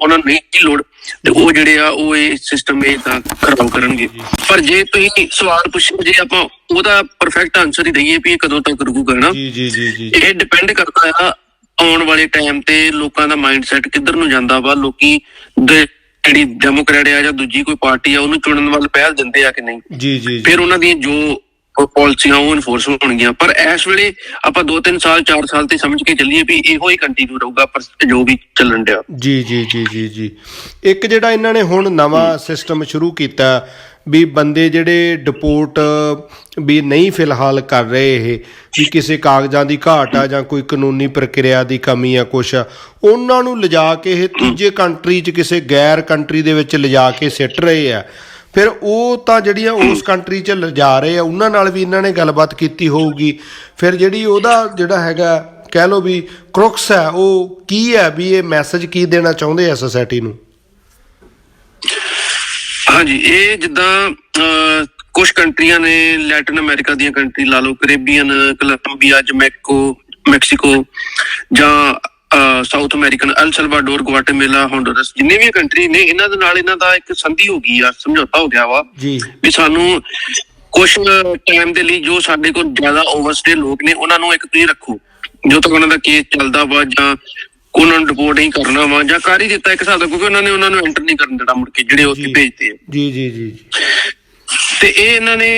ਉਹਨਾਂ ਨੂੰ ਨਹੀਂ ਲੋੜ ਤੇ ਉਹ ਜਿਹੜੇ ਆ ਉਹ ਇਹ ਸਿਸਟਮ ਇਹ ਤਾਂ ਖਰਾਬ ਕਰਨਗੇ। ਪਰ ਜੇ ਤੁਸੀਂ ਸਵਾਲ ਪੁੱਛੋ ਜੇ ਆਪਾਂ ਉਹਦਾ ਪਰਫੈਕਟ ਆਨਸਰ ਹੀ ਦਈਏ ਵੀ ਇਹ ਕਦੋਂ ਤੱਕ ਰੁਕੂਗਾ ਨਾ ਜੀ ਜੀ ਜੀ ਜੀ। ਇਹ ਡਿਪੈਂਡ ਕਰਦਾ ਆ ਆਉਣ ਵਾਲੇ ਟਾਈਮ ਤੇ ਲੋਕਾਂ ਦਾ ਮਾਈਂਡਸੈਟ ਕਿੱਧਰ ਨੂੰ ਜਾਂਦਾ ਵਾ ਲੋਕੀ ਦ- ਜਿਹੜੀ ਡੈਮੋਕ੍ਰੈਟ ਆ ਜਾਂ ਦੂਜੀ ਕੋਈ ਪਾਰਟੀ ਆ ਉਹਨੂੰ ਚੁਣਨ ਵੱਲ ਪਹਿਲ ਦਿੰਦੇ ਆ ਕਿ ਨਹੀਂ? ਜੀ ਜੀ ਜੀ। ਫਿਰ ਉਹਨਾਂ ਦੀਆਂ ਜੋ ਪਾਲਿਸੀਆਂ ਉਹ ਇਨਫੋਰਸ ਹੋਣਗੀਆਂ। ਪਰ ਇਸ ਵੇਲੇ ਆਪਾਂ 2-3 ਸਾਲ 4 ਸਾਲ ਤੇ ਸਮਝ ਕੇ ਚੱਲੀਏ ਵੀ ਇਹੋ ਹੀ ਕੰਟੀਨਿਊ ਰਹੂਗਾ ਪਰ ਜੋ ਵੀ ਚੱਲਣ ਡਿਆ। ਜੀ ਜੀ ਜੀ ਜੀ ਜੀ। ਇੱਕ ਜਿਹੜਾ ਇਹਨਾਂ ਨੇ ਹੁਣ ਨਵਾਂ ਸਿਸਟਮ ਸ਼ੁਰੂ ਕੀਤਾ ਵੀ ਬੰਦੇ ਜਿਹੜੇ ਡਿਪੋਰਟ, ਵੀ ਨਹੀਂ ਫਿਲਹਾਲ ਕਰ ਰਹੇ ਇਹ, ਵੀ ਕਿਸੇ ਕਾਗਜ਼ਾਂ ਦੀ ਘਾਟ ਆ ਜਾਂ ਕੋਈ ਕਾਨੂੰਨੀ ਪ੍ਰਕਿਰਿਆ ਦੀ ਕਮੀ ਆ ਕੁਛ, ਉਹਨਾਂ ਨੂੰ ਲਿਜਾ ਕੇ ਇਹ ਦੂਜੇ ਕੰਟਰੀ 'ਚ ਕਿਸੇ ਗੈਰ ਕੰਟਰੀ ਦੇ ਵਿੱਚ ਲਿਜਾ ਕੇ ਸਿੱਟ ਰਹੇ ਆ। ਫਿਰ ਉਹ ਤਾਂ ਜਿਹੜੀਆਂ ਉਸ ਕੰਟਰੀ 'ਚ ਲਿਜਾ ਰਹੇ ਆ, ਉਹਨਾਂ ਨਾਲ ਵੀ ਇਹਨਾਂ ਨੇ ਗੱਲਬਾਤ ਕੀਤੀ ਹੋਊਗੀ। ਫਿਰ ਜਿਹੜੀ ਉਹਦਾ ਜਿਹੜਾ ਹੈਗਾ, ਕਹਿ ਲਓ ਵੀ ਕ੍ਰੁਕਸ ਹੈ, ਉਹ ਕੀ ਹੈ ਵੀ ਇਹ ਮੈਸੇਜ ਕੀ ਦੇਣਾ ਚਾਹੁੰਦੇ ਆ ਸੋਸਾਇਟੀ ਨੂੰ? ਹਾਂਜੀ ਇਹ ਜਿੱਦਾਂ ਕੁਝ ਕੰਟਰੀਆਂ ਨੇ ਲੈਟਿਨ ਅਮਰੀਕਾ ਦੀਆਂ ਕੰਟਰੀ ਲਾ ਲਓ ਕੈਰੇਬੀਅਨ ਕੋਲੰਬੀਆ ਜਮੈਕੋ ਮੈਕਸੀਕੋ ਜਾਂ South American El Salvador Guatemala Honduras ਜਿੰਨੇ ਵੀ ਕੰਟਰੀ ਨੇ ਇਹਨਾਂ ਦੇ ਨਾਲ ਇਹਨਾਂ ਦਾ ਇੱਕ ਸੰਧੀ ਹੋ ਗਈ ਆ ਸਮਝੌਤਾ ਹੋ ਗਿਆ ਵਾ ਜੀ। ਵੀ ਸਾਨੂੰ ਕੁਝ ਟਾਈਮ ਦੇ ਲਈ ਜੋ ਸਾਡੇ ਕੋਲ ਜ਼ਿਆਦਾ ਓਵਰਸਟੇ ਲੋਕ ਨੇ ਉਹਨਾਂ ਨੂੰ ਇੱਕ ਤੁਸੀਂ ਰੱਖੋ। ਜੋ ਤੱਕ ਉਹਨਾਂ ਦਾ ਕੇਸ ਚੱਲਦਾ ਵਾ ਜਾਂ ਉਹਨਾਂ ਨੂੰ ਰਿਪੋਰਟ ਨਹੀਂ ਕਰਨਾ ਵਾ ਜਾਂ ਕਰ ਹੀ ਦਿੱਤਾ ਇੱਕ ਹਿਸਾਬ ਦਾ ਕਿਉਂਕਿ ਉਹਨਾਂ ਨੇ ਉਹਨਾਂ ਨੂੰ ਐਂਟਰ ਨਹੀਂ ਕਰਨ ਦੇਣਾ ਮੁੜ ਕੇ ਜਿਹੜੇ ਉੱਥੇ। ਭੇਜਦੇ ਆ ਜੀ ਜੀ ਜੀ। ਤੇ ਇਹ ਇਹਨਾਂ ਨੇ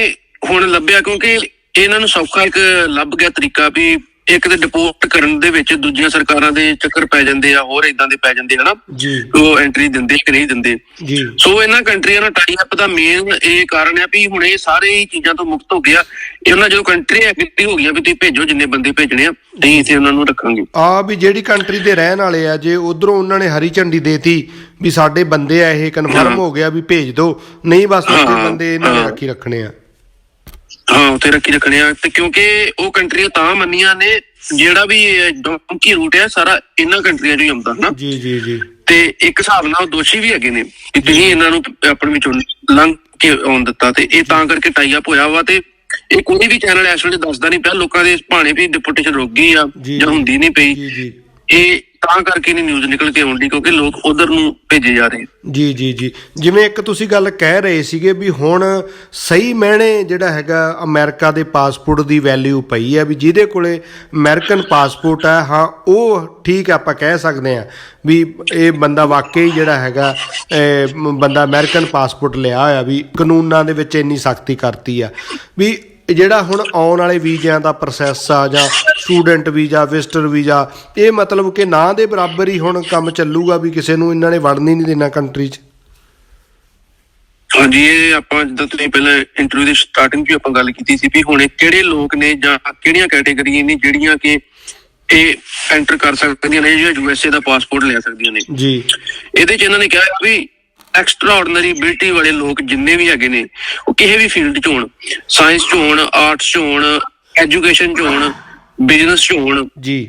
ਹੁਣ ਲੱਭਿਆ ਕਿਉਂਕਿ ਇਹਨਾਂ ਨੂੰ ਸੌਖਾ ਇੱਕ ਲੱਭ ਗਿਆ ਤਰੀਕਾ ਵੀ ਇੱਕ ਤੇ ਡਿਪੋਰਟ ਕਰਨ ਦੇ ਵਿੱਚ ਦੂਜੀਆਂ ਸਰਕਾਰਾਂ ਦੇ ਚੱਕਰ ਪੈ ਜਾਂਦੇ ਆ ਹੋਰ ਇਦਾਂ ਦੇ ਪੈ ਜਾਂਦੇ ਹਨਾ ਜੀ। ਉਹ ਐਂਟਰੀ ਦਿੰਦੇ ਕਿ ਨਹੀਂ ਦਿੰਦੇ। ਜੀ। ਸੋ ਇਹਨਾਂ ਕੰਟਰੀਆਂ ਨਾਲ ਟਾਈ ਅਪ ਦਾ ਮੇਨ ਇਹ ਕਾਰਨ ਹੈ ਵੀ ਹੁਣ ਇਹ ਸਾਰੇ ਹੀ ਚੀਜ਼ਾਂ ਤੋਂ ਮੁਕਤ ਹੋ ਗਿਆ। ਇਹ ਉਹਨਾਂ ਜਦੋਂ ਕੰਟਰੀ ਐਗਰੀ ਹੋ ਗਈਆਂ ਵੀ ਤੁਸੀਂ ਭੇਜੋ ਜਿੰਨੇ ਬੰਦੇ ਭੇਜਣੇ ਆ ਅਸੀਂ ਇੱਥੇ ਉਹਨਾਂ ਨੂੰ ਰੱਖਾਂਗੇ। ਆ ਵੀ ਜਿਹੜੀ ਕੰਟਰੀ ਦੇ ਰਹਿਣ ਵਾਲੇ ਆ ਜੇ ਉਧਰੋਂ ਉਹਨਾਂ ਨੇ ਹਰੀ ਝੰਡੀ ਦੇਤੀ ਵੀ ਸਾਡੇ ਬੰਦੇ ਆ ਇਹ ਕਨਫਰਮ ਹੋ। ਗਿਆ ਵੀ ਭੇਜ ਦਿਓ ਨਹੀਂ ਬਸ ਹਾਂ, ਬੰਦੇ ਇਹਨਾਂ ਨੇ। ਰੱਖੀ ਰੱਖਣੇ ਆ। ਹਾਂ ਉੱਥੇ ਰੱਖੀ ਰੱਖਣੇ ਆ। ਤੇ ਕਿਉਂਕਿ ਉਹ ਕੰਟਰੀਆਂ ਤਾਂ ਮੰਨੀਆਂ ਨੇ ਜਿਹੜਾ ਵੀ ਡੋਂਕੀ ਰੂਟ ਹੈ ਸਾਰਾ ਇਹਨਾਂ ਕੰਟਰੀਆਂ 'ਚ ਹੀ ਆਉਂਦਾ ਹਨਾ? ਜੀ ਜੀ ਜੀ। ਤੇ ਇੱਕ ਹਿਸਾਬ ਨਾਲ ਦੋਸ਼ੀ ਵੀ ਹੈਗੇ ਨੇ ਕਿ ਤੁਸੀਂ ਇਹਨਾਂ ਨੂੰ ਆਪਣੇ ਵਿੱਚੋਂ ਲੰਘ ਕੇ ਆਉਣ ਦਿੱਤਾ। ਤੇ ਇਹ ਤਾਂ ਕਰਕੇ ਟਾਈ ਅਪ ਹੋਇਆ ਵਾ ਤੇ ਇਹ ਕੋਈ ਵੀ ਚੈਨਲ ਇਸ ਵੇਲੇ ਦੱਸਦਾ ਨਹੀਂ ਪਿਆ। ਲੋਕਾਂ ਦੇ ਭਾਣੇ ਵੀ ਡਿਪੋਟੇਸ਼ਨ ਰੁਕ ਗਈ ਆ ਜੀ। ਹੁੰਦੀ ਨਹੀਂ ਪਈ। ਜੀ ਜੀ। ਇਹ ਤਾਂ ਕਰਕੇ ਨਹੀਂ ਨਿਊਜ਼ ਨਿਕਲ ਕੇ ਆਉਂਦੀ, ਕਿਉਂਕਿ ਲੋਕ ਉਧਰ ਨੂੰ ਭੇਜੇ ਜਾ ਰਹੇ ਜੀ ਜੀ ਜੀ। ਜਿਵੇਂ ਇੱਕ ਤੁਸੀਂ ਗੱਲ ਕਹਿ ਰਹੇ ਸੀਗੇ ਵੀ ਹੁਣ ਸਹੀ ਮਹਿਣੇ ਜਿਹੜਾ ਹੈਗਾ ਅਮਰੀਕਾ ਦੇ ਪਾਸਪੋਰਟ ਦੀ ਵੈਲਿਊ ਪਈ ਹੈ ਵੀ ਜਿਹਦੇ ਕੋਲੇ ਅਮਰੀਕਨ ਪਾਸਪੋਰਟ ਹੈ, ਹਾਂ, ਉਹ ਠੀਕ ਆਪਾਂ ਕਹਿ ਸਕਦੇ ਆ ਵੀ ਇਹ ਬੰਦਾ ਵਾਕਈ ਜਿਹੜਾ ਹੈਗਾ ਬੰਦਾ ਅਮਰੀਕਨ ਪਾਸਪੋਰਟ ਲਿਆ ਹੋਇਆ ਵੀ ਕਾਨੂੰਨਾਂ ਦੇ ਵਿੱਚ ਇੰਨੀ ਸਖਤੀ ਕਰਤੀ ਆ। ਵੀ ਜਿਹੜਾ ਹੁਣ ਆਉਣ ਵਾਲੇ ਵੀਜ਼ਿਆਂ ਦਾ ਪ੍ਰੋਸੈਸ ਆ ਜਾਂ ਸਟੂਡੈਂਟ ਵੀਜ਼ਾ ਵਿਜ਼ਟਰ ਵੀਜ਼ਾ ਇਹ ਮਤਲਬ ਕਿ ਨਾ ਦੇ ਬਰਾਬਰ ਹੀ ਹੁਣ ਕੰਮ ਚੱਲੂਗਾ ਵੀ ਕਿਸੇ ਨੂੰ ਇਹਨਾਂ ਨੇ ਵੜਨ ਹੀ ਨਹੀਂ ਦੇਣਾ ਕੰਟਰੀ 'ਚ? ਹਾਂਜੀ ਇਹ ਆਪਾਂ ਜਿੱਦਾਂ ਤੁਸੀਂ ਪਹਿਲਾਂ ਇੰਟਰਵਿਊ ਦੀ ਸਟਾਰਟਿੰਗ 'ਚ ਆਪਾਂ ਗੱਲ ਕੀਤੀ ਸੀ ਵੀ ਹੁਣ ਕਿਹੜੇ ਲੋਕ ਨੇ ਜਾਂ ਕਿਹੜੀਆਂ ਕੈਟਾਗਰੀਆਂ ਨੇ ਜਿਹੜੀਆਂ ਕਿ ਇਹ ਐਂਟਰ ਕਰ ਸਕਦੀਆਂ ਨੇ ਜਾਂ ਯੂਐਸਏ ਦਾ ਪਾਸਪੋਰਟ ਲੈ ਸਕਦੀਆਂ ਨੇ? ਜੀ। ਇਹਦੇ 'ਚ ਇਹਨਾਂ ਨੇ ਕਿਹਾ ਵੀ ਐਕਸਟਰਾ ਆਰਡੀਨਰੀ ਐਬਿਲਿਟੀ ਵਾਲੇ ਲੋਕ ਜਿੰਨੇ ਵੀ ਹੈਗੇ ਨੇ ਉਹ ਕਿਸੇ ਵੀ ਫੀਲਡ 'ਚ ਹੋਣ। ਸਾਇੰਸ 'ਚ ਹੋਣ ਆਰਟਸ 'ਚ ਹੋਣ ਐਜੂਕੇਸ਼ਨ 'ਚ ਹੋਣ ਬਿਜ਼ਨਸ 'ਚ ਹੋਣ। ਜੀ।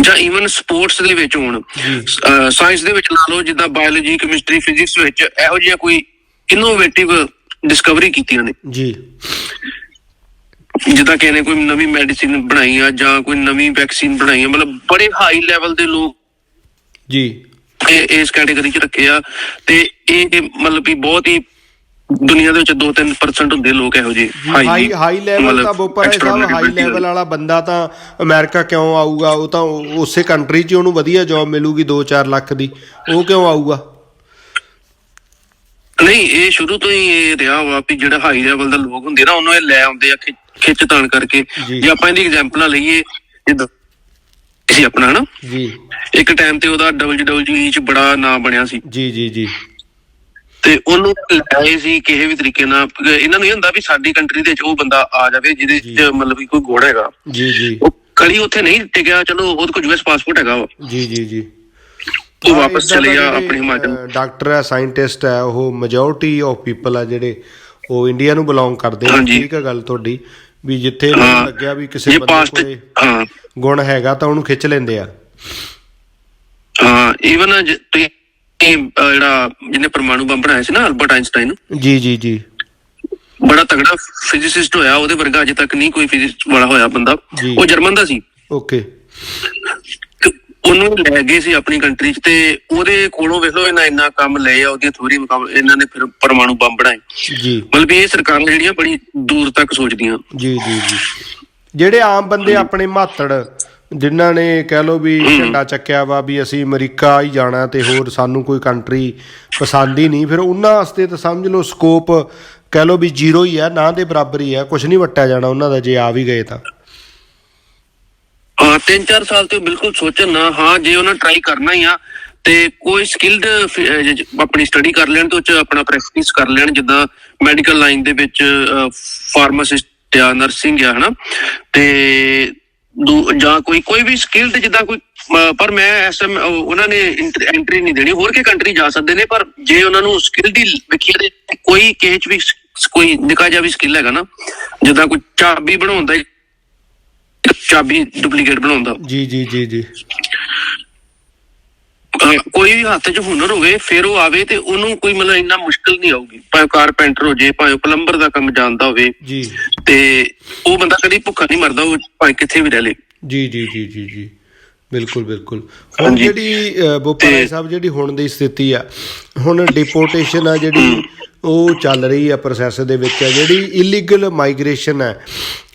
ਜਾਂ ਈਵਨ ਸਪੋਰਟਸ ਦੇ ਵਿੱਚ ਹੋਣ। ਸਾਇੰਸ ਦੇ ਵਿੱਚ ਲਾ ਲਓ ਜਿੱਦਾਂ ਬਾਇਓਲੋਜੀ ਕੈਮਿਸਟਰੀ ਫਿਜ਼ਿਕਸ ਵਿੱਚ ਇਹੋ ਜਿਹਾ ਕੋਈ ਇਨੋਵੇਟਿਵ ਡਿਸਕਵਰੀ ਕੀਤੀਆਂ ਨੇ। ਜੀ। ਜਿੱਦਾਂ ਨੇ ਕੋਈ ਨਵੀਂ ਮੈਡੀਸਿਨ ਬਣਾਈ ਆ ਜਾਂ ਕੋਈ ਨਵੀਂ ਵੈਕਸੀਨ ਬਣਾਈ ਆ ਮਤਲਬ ਬੜੇ ਹਾਈ ਲੈਵਲ ਦੇ ਲੋਕ ਜੀ। ਇਹ ਇਸ ਕੈਟਾਗਰੀ 'ਚ ਰੱਖੇ ਆ ਤੇ ਇਹ ਮਤਲਬ ਵੀ ਬਹੁਤ ਹੀ ਦੁਨੀਆ ਦੇ ਵਿੱਚ 2-3% ਹੁੰਦੇ ਲੋਕ ਇਹੋ ਜਿਹੇ ਹਾਈ ਹਾਈ ਲੈਵਲ ਤਾਂ Bopar Sahib extraordinary high level ਵਾਲਾ ਬੰਦਾ ਤਾਂ ਅਮਰੀਕਾ ਕਿਉਂ ਆਊਗਾ? ਉਹ ਤਾਂ ਉਸੇ ਕੰਟਰੀ 'ਚ ਹੀ ਉਹਨੂੰ ਵਧੀਆ ਜੌਬ ਮਿਲੂਗੀ 2-4 ਲੱਖ ਦੀ। ਉਹ ਕਿਉਂ ਆਊਗਾ? ਨਹੀਂ ਇਹ ਸ਼ੁਰੂ ਤੋਂ ਹੀ ਇਹ ਰਿਹਾ ਵਾ ਵੀ ਜਿਹੜਾ ਹਾਈ ਲੈਵਲ ਦਾ ਲੋਕ ਹੁੰਦੇ ਨਾ ਉਹਨੂੰ ਇਹ ਲੈ ਆਉਂਦੇ ਆ ਖਿੱਚ ਤਾਣ ਕਰਕੇ। ਜੀ। ਜੇ ਆਪਾਂ ਇਹਦੀ ਐਗਜ਼ਾਮਪਲਾਂ ਲਈਏ ਜਿੱਦਾਂ ਸੀ ਆਪਣਾ ਹਨਾ? ਜੀ। ਇੱਕ ਟਾਈਮ ਤੇ ਉਹਦਾ WWE ਚ ਬੜਾ ਨਾਮ ਬਣਿਆ ਸੀ। ਜੀ ਜੀ ਜੀ। ਤੇ ਉਹਨੂੰ ਲਾਏ ਸੀ ਕਿਸੇ ਵੀ ਤਰੀਕੇ ਨਾਲ। ਇਹਨਾਂ ਨੂੰ ਇਹ ਹੁੰਦਾ ਵੀ ਸਾਡੀ ਕੰਟਰੀ ਦੇ ਵਿੱਚ ਉਹ ਬੰਦਾ ਆ ਜਾਵੇ ਜਿਹਦੇ ਜੀ। ਚ ਮਤਲਬ ਵੀ ਕੋਈ ਗੁਣ ਹੈਗਾ। ਜੀ ਜੀ। ਉਹ ਕਲੀ ਉੱਥੇ ਨਹੀਂ ਟਿਕਿਆ ਚਲੋ ਉਹਦੇ ਕੋਲ ਯੂਐਸ ਪਾਸਪੋਰਟ ਹੈਗਾ ਵਾ। ਜੀ ਜੀ ਜੀ। ਉਹ ਵਾਪਸ ਚਲੇ ਜਿਹੜੇ, ਆਪਣੇ ਹਿਮਾਚਲ। ਡਾਕਟਰ ਹੈ ਸਾਇੰਟਿਸਟ ਹੈ ਉਹ ਮੈਜੋਰਟੀ ਆਫ ਪੀਪਲ ਆ ਜਿਹੜੇ ਉਹ ਇੰਡੀਆ ਨੂੰ ਬਿਲੋਂਗ ਕਰਦੇ ਹਾਂਜੀ। ਠੀਕ ਹੈ ਗੱਲ ਤੁਹਾਡੀ। ਵੀ ਜਿੱਥੇ ਲੱਗਿਆ ਵੀ ਕਿਸੇ ਬੰਦੇ ਕੋਲੇ ਗੁਣ ਹੈਗਾ ਤਾਂ ਉਹਨੂੰ ਖਿੱਚ ਲੈਂਦੇ ਆ। ਹਾਂ ਈਵਨ ਤੁਸੀਂ ਜਿਹੜਾ ਜਿਹਨੇ ਪਰਮਾਣੂ ਬੰਬ ਬਣਾਇਆ ਸੀ ਨਾ ਅਲਬਰਟ ਆਇਨਸਟਾਈਨ ਜੀ ਜੀ ਜੀ। ਬੜਾ ਤਗੜਾ ਫਿਜ਼ਿਸਿਸਟ ਹੋਇਆ ਉਹਦੇ ਵਰਗਾ ਅਜੇ ਤੱਕ ਨਹੀਂ ਕੋਈ ਫਿਜ਼ਿਕਸ ਵਾਲਾ ਹੋਇਆ ਬੰਦਾ। ਉਹ ਜਰਮਨ ਦਾ ਸੀ। ਓਕੇ। ਉਹਨੂੰ ਲੈ ਗਏ ਸੀ ਆਪਣੀ ਕੰਟਰੀ 'ਚ ਤੇ ਉਹਦੇ ਕੋਲੋਂ ਵੇਖ ਲਓ ਇਹਨਾਂ ਇੰਨਾ ਕੰਮ ਲਏ ਆ ਥੋੜੀ ਮੁਕਾਬਲੇ ਇਹਨਾਂ ਨੇ ਫਿਰ ਪਰਮਾਣੂ ਬੰਬ ਬਣਾਏ। ਜੀ। ਮਤਲਬ ਇਹ ਸਰਕਾਰਾਂ ਜਿਹੜੀਆਂ ਬੜੀ ਦੂਰ ਤੱਕ ਸੋਚਦੀਆਂ। ਜੀ ਜੀ ਜੀ। ਜਿਹੜੇ ਆਮ ਬੰਦੇ ਆਪਣੇ ਮਾਤੜ ਜਿਨ੍ਹਾਂ ਨੇ ਕਹਿ ਲੋ ਵੀ ਝੰਡਾ ਚੱਕਿਆ ਵਾ ਵੀ ਅਸੀਂ ਅਮਰੀਕਾ ਹੀ ਜਾਣਾ ਤੇ ਹੋਰ ਸਾਨੂੰ ਕੋਈ ਕੰਟਰੀ ਪਸੰਦ ਹੀ ਨਹੀਂ ਫਿਰ ਉਹਨਾਂ ਵਾਸਤੇ ਤਾਂ ਸਮਝ ਲਓ ਸਕੋਪ ਕਹਿ ਲੋ ਵੀ ਜ਼ੀਰੋ ਹੀ ਆ ਨਾ ਦੇ ਬਰਾਬਰ ਹੀ ਆ ਕੁਝ ਨਹੀਂ ਵਟਿਆ ਜਾਣਾ ਉਹਨਾਂ ਦਾ ਜੇ ਆ ਵੀ ਗਏ ਤਾਂ। 3-4 ਸਾਲ ਤੇ ਬਿਲਕੁਲ ਸੋਚਣ ਨਾ, ਹਾਂ, ਜੇ ਉਹਨਾਂ ਟਰਾਈ ਕਰਨਾ ਹੀ ਆ, ਤੇ ਕੋਈ ਸਕਿਲਡ ਆਪਣੀ ਸਟੱਡੀ ਕਰ ਲੈਣ ਤੇ ਉਹ ਚ ਆਪਣਾ ਪ੍ਰੈਕਟਿਸ ਕਰ ਲੈਣ, ਜਿੱਦਾਂ ਮੈਡੀਕਲ ਲਾਈਨ ਦੇ ਵਿੱਚ ਫਾਰਮਾਸਿਸਟ ਆ ਨਰਸਿੰਗ ਆ, ਹਨਾ? ਤੇ ਜਾਂ ਕੋਈ ਕੋਈ ਵੀ ਸਕਿਲਡ ਜਿੱਦਾਂ ਕੋਈ ਪਰ ਮੈਂ ਐਸਐਮ ਉਹਨਾਂ ਨੇ ਐਂਟਰੀ ਨਹੀਂ ਦੇਣੀ। ਹੋਰ ਕਿ ਕੰਟਰੀ ਜਾ ਸਕਦੇ ਨੇ, ਪਰ ਜੇ ਉਹਨਾਂ ਨੂੰ ਸਕਿੱਲ ਦੀ ਵਿਖੀ ਤੇ ਕੋਈ ਕਿਸੇ ਵੀ, ਕੋਈ ਨਿਕਾ ਜਿਹਾ ਵੀ ਸਕਿੱਲ ਹੈਗਾ ਨਾ, ਜਿੱਦਾਂ ਕੋਈ ਚਾਬੀ ਬਣਾਉਣ ਦਾ ਚਾਬੀ ਡੁਪਲੀਕੇਟ ਬਣਾਉਣ ਦਾ। ਜੀ ਜੀ ਜੀ ਜੀ। ਕੋਈ ਵੀ ਹੱਥ 'ਚ ਹੁਨਰ ਹੋਵੇ ਫਿਰ ਉਹ ਆਵੇ ਤੇ ਉਹਨੂੰ ਕੋਈ ਮਤਲਬ ਇੰਨਾ ਮੁਸ਼ਕਲ ਨਹੀਂ ਆਊਗੀ। ਭਾਵੇਂ ਕਾਰਪੈਂਟਰ ਹੋ ਜੇ ਭਾਵੇਂ ਪਲੰਬਰ ਦਾ ਕੰਮ ਜਾਣਦਾ ਹੋਵੇ ਜੀ। ਤੇ ਉਹ ਬੰਦਾ ਕਦੀ ਭੁੱਖਾ ਨਹੀਂ ਮਰਦਾ ਉਹ ਭਾਵੇਂ ਕਿੱਥੇ ਵੀ ਰਹਿ ਲੇ। ਜੀ ਜੀ ਜੀ ਜੀ ਜੀ। ਬਿਲਕੁਲ ਬਿਲਕੁਲ। ਹੁਣ। ਜਿਹੜੀ ਅ, ਬੋਪਾ ਰਾਏ ਤੇ- ਸਾਹਿਬ ਜਿਹੜੀ ਹੁਣ ਦੀ ਸਥਿਤੀ ਆ ਹੁਣ ਡਿਪੋਰਟੇਸ਼ਨ ਆ ਜਿਹੜੀ ਉਹ ਚੱਲ ਰਹੀ ਆ ਪ੍ਰੋਸੈਸ ਦੇ ਵਿੱਚ ਆ। ਜਿਹੜੀ ਇਲੀਗਲ ਮਾਈਗ੍ਰੇਸ਼ਨ ਹੈ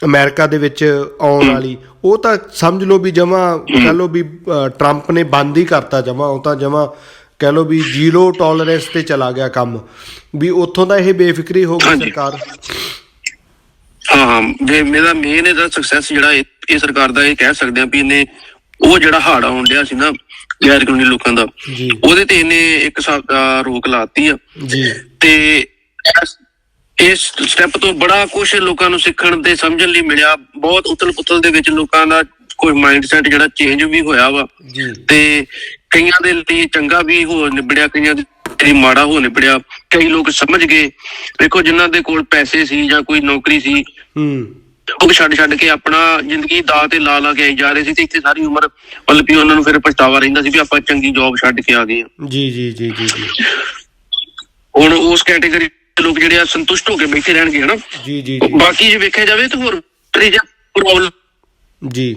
ਅਮਰੀਕਾ ਦੇ ਵਿੱਚ ਆਉਣ ਵਾਲੀ ਉਹ ਤਾਂ ਸਮਝ ਲਓ ਵੀ ਜਮਾ ਕਹ ਲਓ ਵੀ ਟਰੰਪ ਨੇ ਬੰਦ ਹੀ ਕਰਤਾ ਜਮਾ ਉਹ ਤਾਂ ਜਮਾ ਕਹ ਲਓ ਵੀ ਜ਼ੀਰੋ ਟੋਲਰੈਂਸ ਤੇ ਚਲਾ ਗਿਆ ਕੰਮ। ਵੀ ਉੱਥੋਂ ਦਾ ਇਹ ਬੇਫਿਕਰੀ ਹੋ ਗਈ। ਸਰਕਾਰ। ਹਾਂ ਹਾਂ। ਜੇ ਮੇਰਾ ਮੇਨ ਇਹਦਾ ਸਕਸੈਸ ਜਿਹੜਾ ਇਹ ਸਰਕਾਰ ਦਾ ਇਹ ਕਹਿ ਸਕਦੇ ਆ ਵੀ ਇਹਨੇ ਉਹ ਜਿਹੜਾ ਹਾੜ ਆਉਣ ਡਿਆ ਸੀ ਨਾ ਗੈਰ ਕਾਨੂੰਨੀ ਲੋਕਾਂ ਦਾ ਉਹਦੇ ਤੇ ਇਹਨੇ ਇੱਕ ਹਿਸਾਬ ਦਾ ਰੋਕ ਲਾਤੀ ਆ। ਜੀ। ਤੇ ਇਸ- ਸਟੈਪ ਤੋਂ ਬੜਾ ਕੁਝ ਲੋਕਾਂ ਨੂੰ ਸਿੱਖਣ ਤੇ ਸਮਝਣ ਲਈ ਮਿਲਿਆ। ਬਹੁਤ ਉਤਲ-ਪੁਤਲ ਦੇ ਵਿੱਚ ਲੋਕਾਂ ਦਾ ਕੋਈ ਮਾਈਂਡਸੈਟ ਜਿਹੜਾ ਚੇਂਜ ਵੀ ਹੋਇਆ ਵਾ। ਤੇ ਕਈਆਂ ਦੇ ਲਈ ਚੰਗਾ ਵੀ ਹੋ ਨਿਬੜਿਆ ਕਈਆਂ ਦੇ ਲਈ ਮਾੜਾ ਹੋ ਨਿਬੜਿਆ। ਕਈ ਲੋਕ ਸਮਝ ਗਏ। ਵੇਖੋ ਜਿਨ੍ਹਾਂ ਦੇ ਕੋਲ ਪੈਸੇ ਸੀ ਜਾਂ ਕੋਈ ਨੌਕਰੀ ਸੀ ਹੂੰ। ਉਹ ਛੱਡ ਛੱਡ ਕੇ ਆਪਣਾ ਜ਼ਿੰਦਗੀ ਦਾਅ ਤੇ ਲਾ ਲਾ ਕੇ ਆਈ ਜਾ ਰਹੇ ਸੀ ਤੇ ਇੱਥੇ ਸਾਰੀ ਉਮਰ ਮਤਲਬ ਵੀ ਉਹਨਾਂ ਨੂੰ ਫਿਰ ਪਛਤਾਵਾ ਰਹਿੰਦਾ ਸੀ ਵੀ ਆਪਾਂ ਚੰਗੀ ਜੌਬ ਛੱਡ ਕੇ ਆ ਗਏ ਹਾਂ। ਜੀ ਜੀ ਜੀ ਜੀ ਹੁਣ ਉਸ ਕੈਟਾਗਰੀ ਦੇ ਲੋਕ ਜਿਹੜੇ ਆ ਸੰਤੁਸ਼ਟ ਹੋ ਕੇ ਬੈਠੇ ਰਹਿਣਗੇ ਹਨਾ? ਜੀ ਜੀ ਜੀ। ਬਾਕੀ ਜੇ ਵੇਖਿਆ ਜਾਵੇ ਤਾਂ ਹੋਰ ਪ੍ਰੋਬਲਮ ਜੀ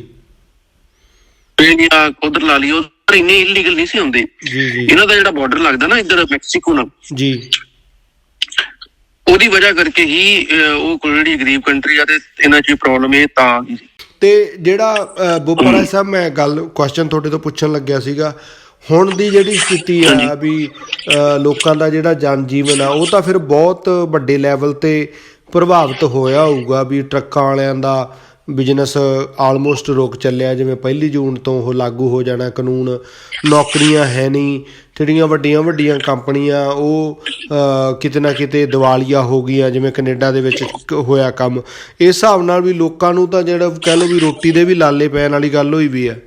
ਜਾਂ। ਉਧਰ ਲਾ ਲਈ ਉਧਰ ਇੰਨੇ ਇਲੀਗਲ ਨਹੀਂ ਸੀ ਹੁੰਦੇ। ਜੀ ਜੀ। ਇਹਨਾਂ ਦਾ ਜਿਹੜਾ ਬਾਰਡਰ ਲੱਗਦਾ ਨਾ ਇੱਧਰ ਮੈਕਸੀਕੋ ਨਾਲ ਜੀ। ਉਹਦੀ ਵਜ੍ਹਾ ਕਰਕੇ ਹੀ ਉਹ ਜਿਹੜੀ ਗਰੀਬ ਕੰਟਰੀ ਆ ਤੇ ਇਹਨਾਂ 'ਚ ਪ੍ਰੋਬਲਮ ਇਹ ਤਾਂ ਆ ਗਈ ਸੀ। ਤੇ ਜਿਹੜਾ ਬੋਪਰਾ ਸਾਹਿਬ ਮੈਂ ਗੱਲ ਕੁਐਸਚਨ ਤੁਹਾਡੇ ਤੋਂ ਪੁੱਛਣ ਲੱਗਿਆ ਸੀਗਾ। ਹੁਣ ਦੀ ਜਿਹੜੀ ਸਥਿਤੀ ਆ ਵੀ ਲੋਕਾਂ ਦਾ ਜਿਹੜਾ ਜਨ ਜੀਵਨ ਆ ਉਹ ਤਾਂ ਫਿਰ ਬਹੁਤ ਵੱਡੇ ਲੈਵਲ ਤੇ ਪ੍ਰਭਾਵਿਤ ਹੋਇਆ ਹੋਊਗਾ ਵੀ ਟਰੱਕਾਂ ਵਾਲਿਆਂ ਦਾ ਬਿਜ਼ਨਸ ਆਲਮੋਸਟ ਰੁਕ ਚੱਲਿਆ। ਜਿਵੇਂ ਪਹਿਲੀ ਜੂਨ ਤੋਂ ਉਹ ਲਾਗੂ ਹੋ ਜਾਣਾ ਕਾਨੂੰਨ ਨੌਕਰੀਆਂ ਹੈ ਨਹੀਂ। ਜਿਹੜੀਆਂ ਵੱਡੀਆਂ ਵੱਡੀਆਂ ਕੰਪਨੀਆਂ ਉਹ ਕਿਤੇ ਨਾ ਕਿਤੇ ਦਿਵਾਲੀਆ ਹੋ ਗਈਆਂ ਜਿਵੇਂ ਕੈਨੇਡਾ ਦੇ ਵਿੱਚ ਹੋਇਆ ਕੰਮ। ਇਸ ਹਿਸਾਬ ਨਾਲ ਵੀ ਲੋਕਾਂ ਨੂੰ ਤਾਂ ਜਿਹੜਾ ਕਹਿ ਲਓ ਵੀ ਰੋਟੀ ਦੇ ਵੀ ਲਾਲੇ ਪੈਣ ਵਾਲੀ ਗੱਲ ਹੋਈ ਵੀ ਹੈ।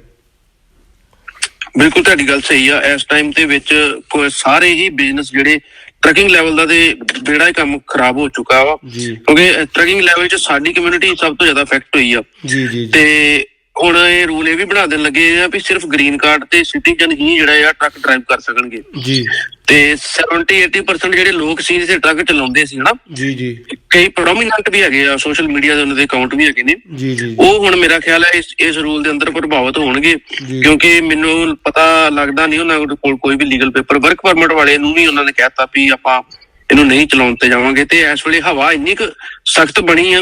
ਬਿਲਕੁਲ ਤੁਹਾਡੀ ਗੱਲ ਸਹੀ ਆ। ਇਸ ਟਾਈਮ ਤੇ ਵਿੱਚ ਕੋਈ ਸਾਰੇ ਹੀ ਬਿਜ਼ਨਸ ਜਿਹੜੇ ਟਰਕਿੰਗ ਲੈਵਲ ਦਾ ਤੇ ਬੇੜਾ ਹੀ ਕੰਮ ਖਰਾਬ ਹੋ ਚੁੱਕਾ ਵਾ ਕਿਉਂਕਿ ਟਰਕਿੰਗ ਲੈਵਲ 'ਚ ਸਾਡੀ ਕਮਿਊਨਿਟੀ ਸਭ ਤੋਂ ਜ਼ਿਆਦਾ ਅਫੈਕਟ ਹੋਈ ਆ। ਜੀ ਜੀ। ਤੇ ਹੁਣ ਇਹ ਰੂਲ ਇਹ ਵੀ ਬਣਾ ਦੇਣ ਲੱਗੇ ਆ ਵੀ ਸਿਰਫ ਗ੍ਰੀਨ ਕਾਰਡ ਤੇ ਸਿਟੀਜ਼ਨ ਹੀ ਜਿਹੜਾ ਆ ਟਰੱਕ ਡਰਾਈਵ ਕਰ ਸਕਣਗੇ। ਜੀ। ਤੇ 70 80% ਜਿਹੜੇ ਲੋਕ ਸੀ ਜਿਹੜੇ ਟਰੱਕ ਚਲਾਉਂਦੇ ਸੀ ਹਨਾ? ਜੀ ਜੀ। ਕਈ ਪ੍ਰੋਮਿਨੈਂਟ ਵੀ ਹੈਗੇ ਆ ਸੋਸ਼ਲ ਮੀਡੀਆ ਦੇ ਉਹਨਾਂ ਦੇ ਅਕਾਊਂਟ ਵੀ ਹੈਗੇ ਨੇ। ਜੀ ਜੀ। ਉਹ ਹੁਣ ਮੇਰਾ ਖਿਆਲ ਹੈ ਇਸ ਇਸ ਰੂਲ ਦੇ ਅੰਦਰ ਪ੍ਰਭਾਵਿਤ ਹੋਣਗੇ। ਕਿਉਂਕਿ ਮੈਨੂੰ ਪਤਾ ਲੱਗਦਾ ਨਹੀਂ ਉਹਨਾਂ ਕੋਲ ਕੋਈ ਵੀ ਲੀਗਲ ਪੇਪਰ ਵਰਕ ਪਰਮਿਟ ਵਾਲੇ ਨੂੰ ਵੀ ਉਹਨਾਂ ਨੇ ਕਹਿਤਾ ਵੀ ਆਪਾਂ ਇਹਨੂੰ ਨਹੀਂ ਚਲਾਉਣ ਤੇ ਜਾਵਾਂਗੇ ਤੇ ਇਸ ਵੇਲੇ ਹਵਾ ਇੰਨੀ ਕੁ ਸਖਤ ਬਣੀ ਆ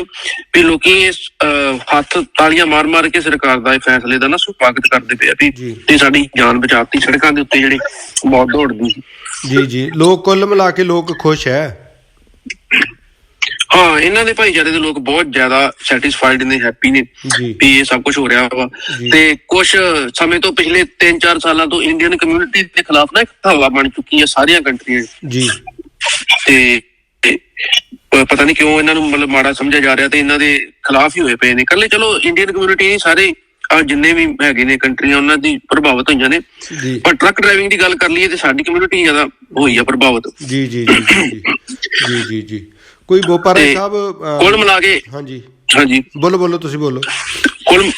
ਵੀ ਲੋਕੀ ਇਸ ਹੱਥ ਤਾਲੀਆਂ ਮਾਰ-ਮਾਰ ਕੇ ਸਰਕਾਰ ਦਾ ਇਹ ਫੈਸਲੇ ਦਾ ਨਾ ਸਵਾਗਤ ਕਰਦੇ ਪਏ ਆ ਵੀ। ਤੇ ਸਾਡੀ ਜਾਨ ਬਚਾਤੀ ਸੜਕਾਂ ਦੇ ਉੱਤੇ ਜਿਹੜੀ ਬਹੁਤ ਦੌੜਦੀ ਜੀ ਜੀ ਲੋਕ ਕੁੱਲ ਮਿਲਾ ਕੇ ਲੋਕ ਖੁਸ਼ ਹੈ ਹਾਂ ਇਹਨਾਂ ਦੇ ਭਾਈਚਾਰੇ ਦੇ ਲੋਕ ਬਹੁਤ ਜ਼ਿਆਦਾ ਸੈਟੀਸਫਾਈਡ ਨੇ ਹੈਪੀ ਨੇ ਵੀ ਇਹ ਸਭ ਕੁਝ ਹੋ ਰਿਹਾ ਵਾ। ਤੇ ਕੁਝ ਸਮੇਂ ਤੋਂ ਪਿਛਲੇ 3-4 ਸਾਲਾਂ ਤੋਂ ਇੰਡੀਅਨ ਕਮਿਊਨਿਟੀ ਦੇ ਖਿਲਾਫ ਨਾ ਇੱਕ ਹਵਾ ਬਣ ਚੁੱਕੀ ਹੈ ਸਾਰੀਆਂ ਕੰਟਰੀਆਂ। ਜੀ ਤੇ ਪਤਾ ਨਹੀਂ ਕਿਉਂ ਇਹਨਾਂ ਨੂੰ ਮਤਲਬ ਮਾੜਾ ਸਮਝਿਆ ਜਾ ਰਿਹਾ ਤੇ ਇਹਨਾਂ ਦੇ ਖਿਲਾਫ ਹੀ ਹੋਏ ਪਏ ਨੇ। ਕੱਲੇ ਚਲੋ ਇੰਡੀਅਨ ਕਮਿਊਨਿਟੀ ਸਾਰੇ ਆਹ ਜਿੰਨੇ ਵੀ ਹੈਗੇ ਨੇ ਕੰਟਰੀਆਂ ਉਹਨਾਂ ਦੀ ਪ੍ਰਭਾਵਿਤ ਹੋਈਆਂ ਨੇ। ਪਰ ਟਰੱਕ ਡਰਾਈਵਿੰਗ ਦੀ ਗੱਲ ਕਰ ਲਈਏ ਤੇ ਸਾਡੀ ਕਮਿਊਨਿਟੀ ਜ਼ਿਆਦਾ ਹੋਈ ਆ ਪ੍ਰਭਾਵਿਤ। ਜੀ ਜੀ ਜੀ ਜੀ ਜੀ। ਜੀ ਕੋਈ ਬੋਪਾ ਰਾਏ ਤੇ ਸਾਹਿਬ ਕੁੱਲ ਮਿਲਾ ਕੇ ਹਾਂਜੀ। ਹਾਂਜੀ। ਬੋਲੋ ਬੋਲੋ ਤੁਸੀਂ ਬੋਲੋ। ਕੁੱਲ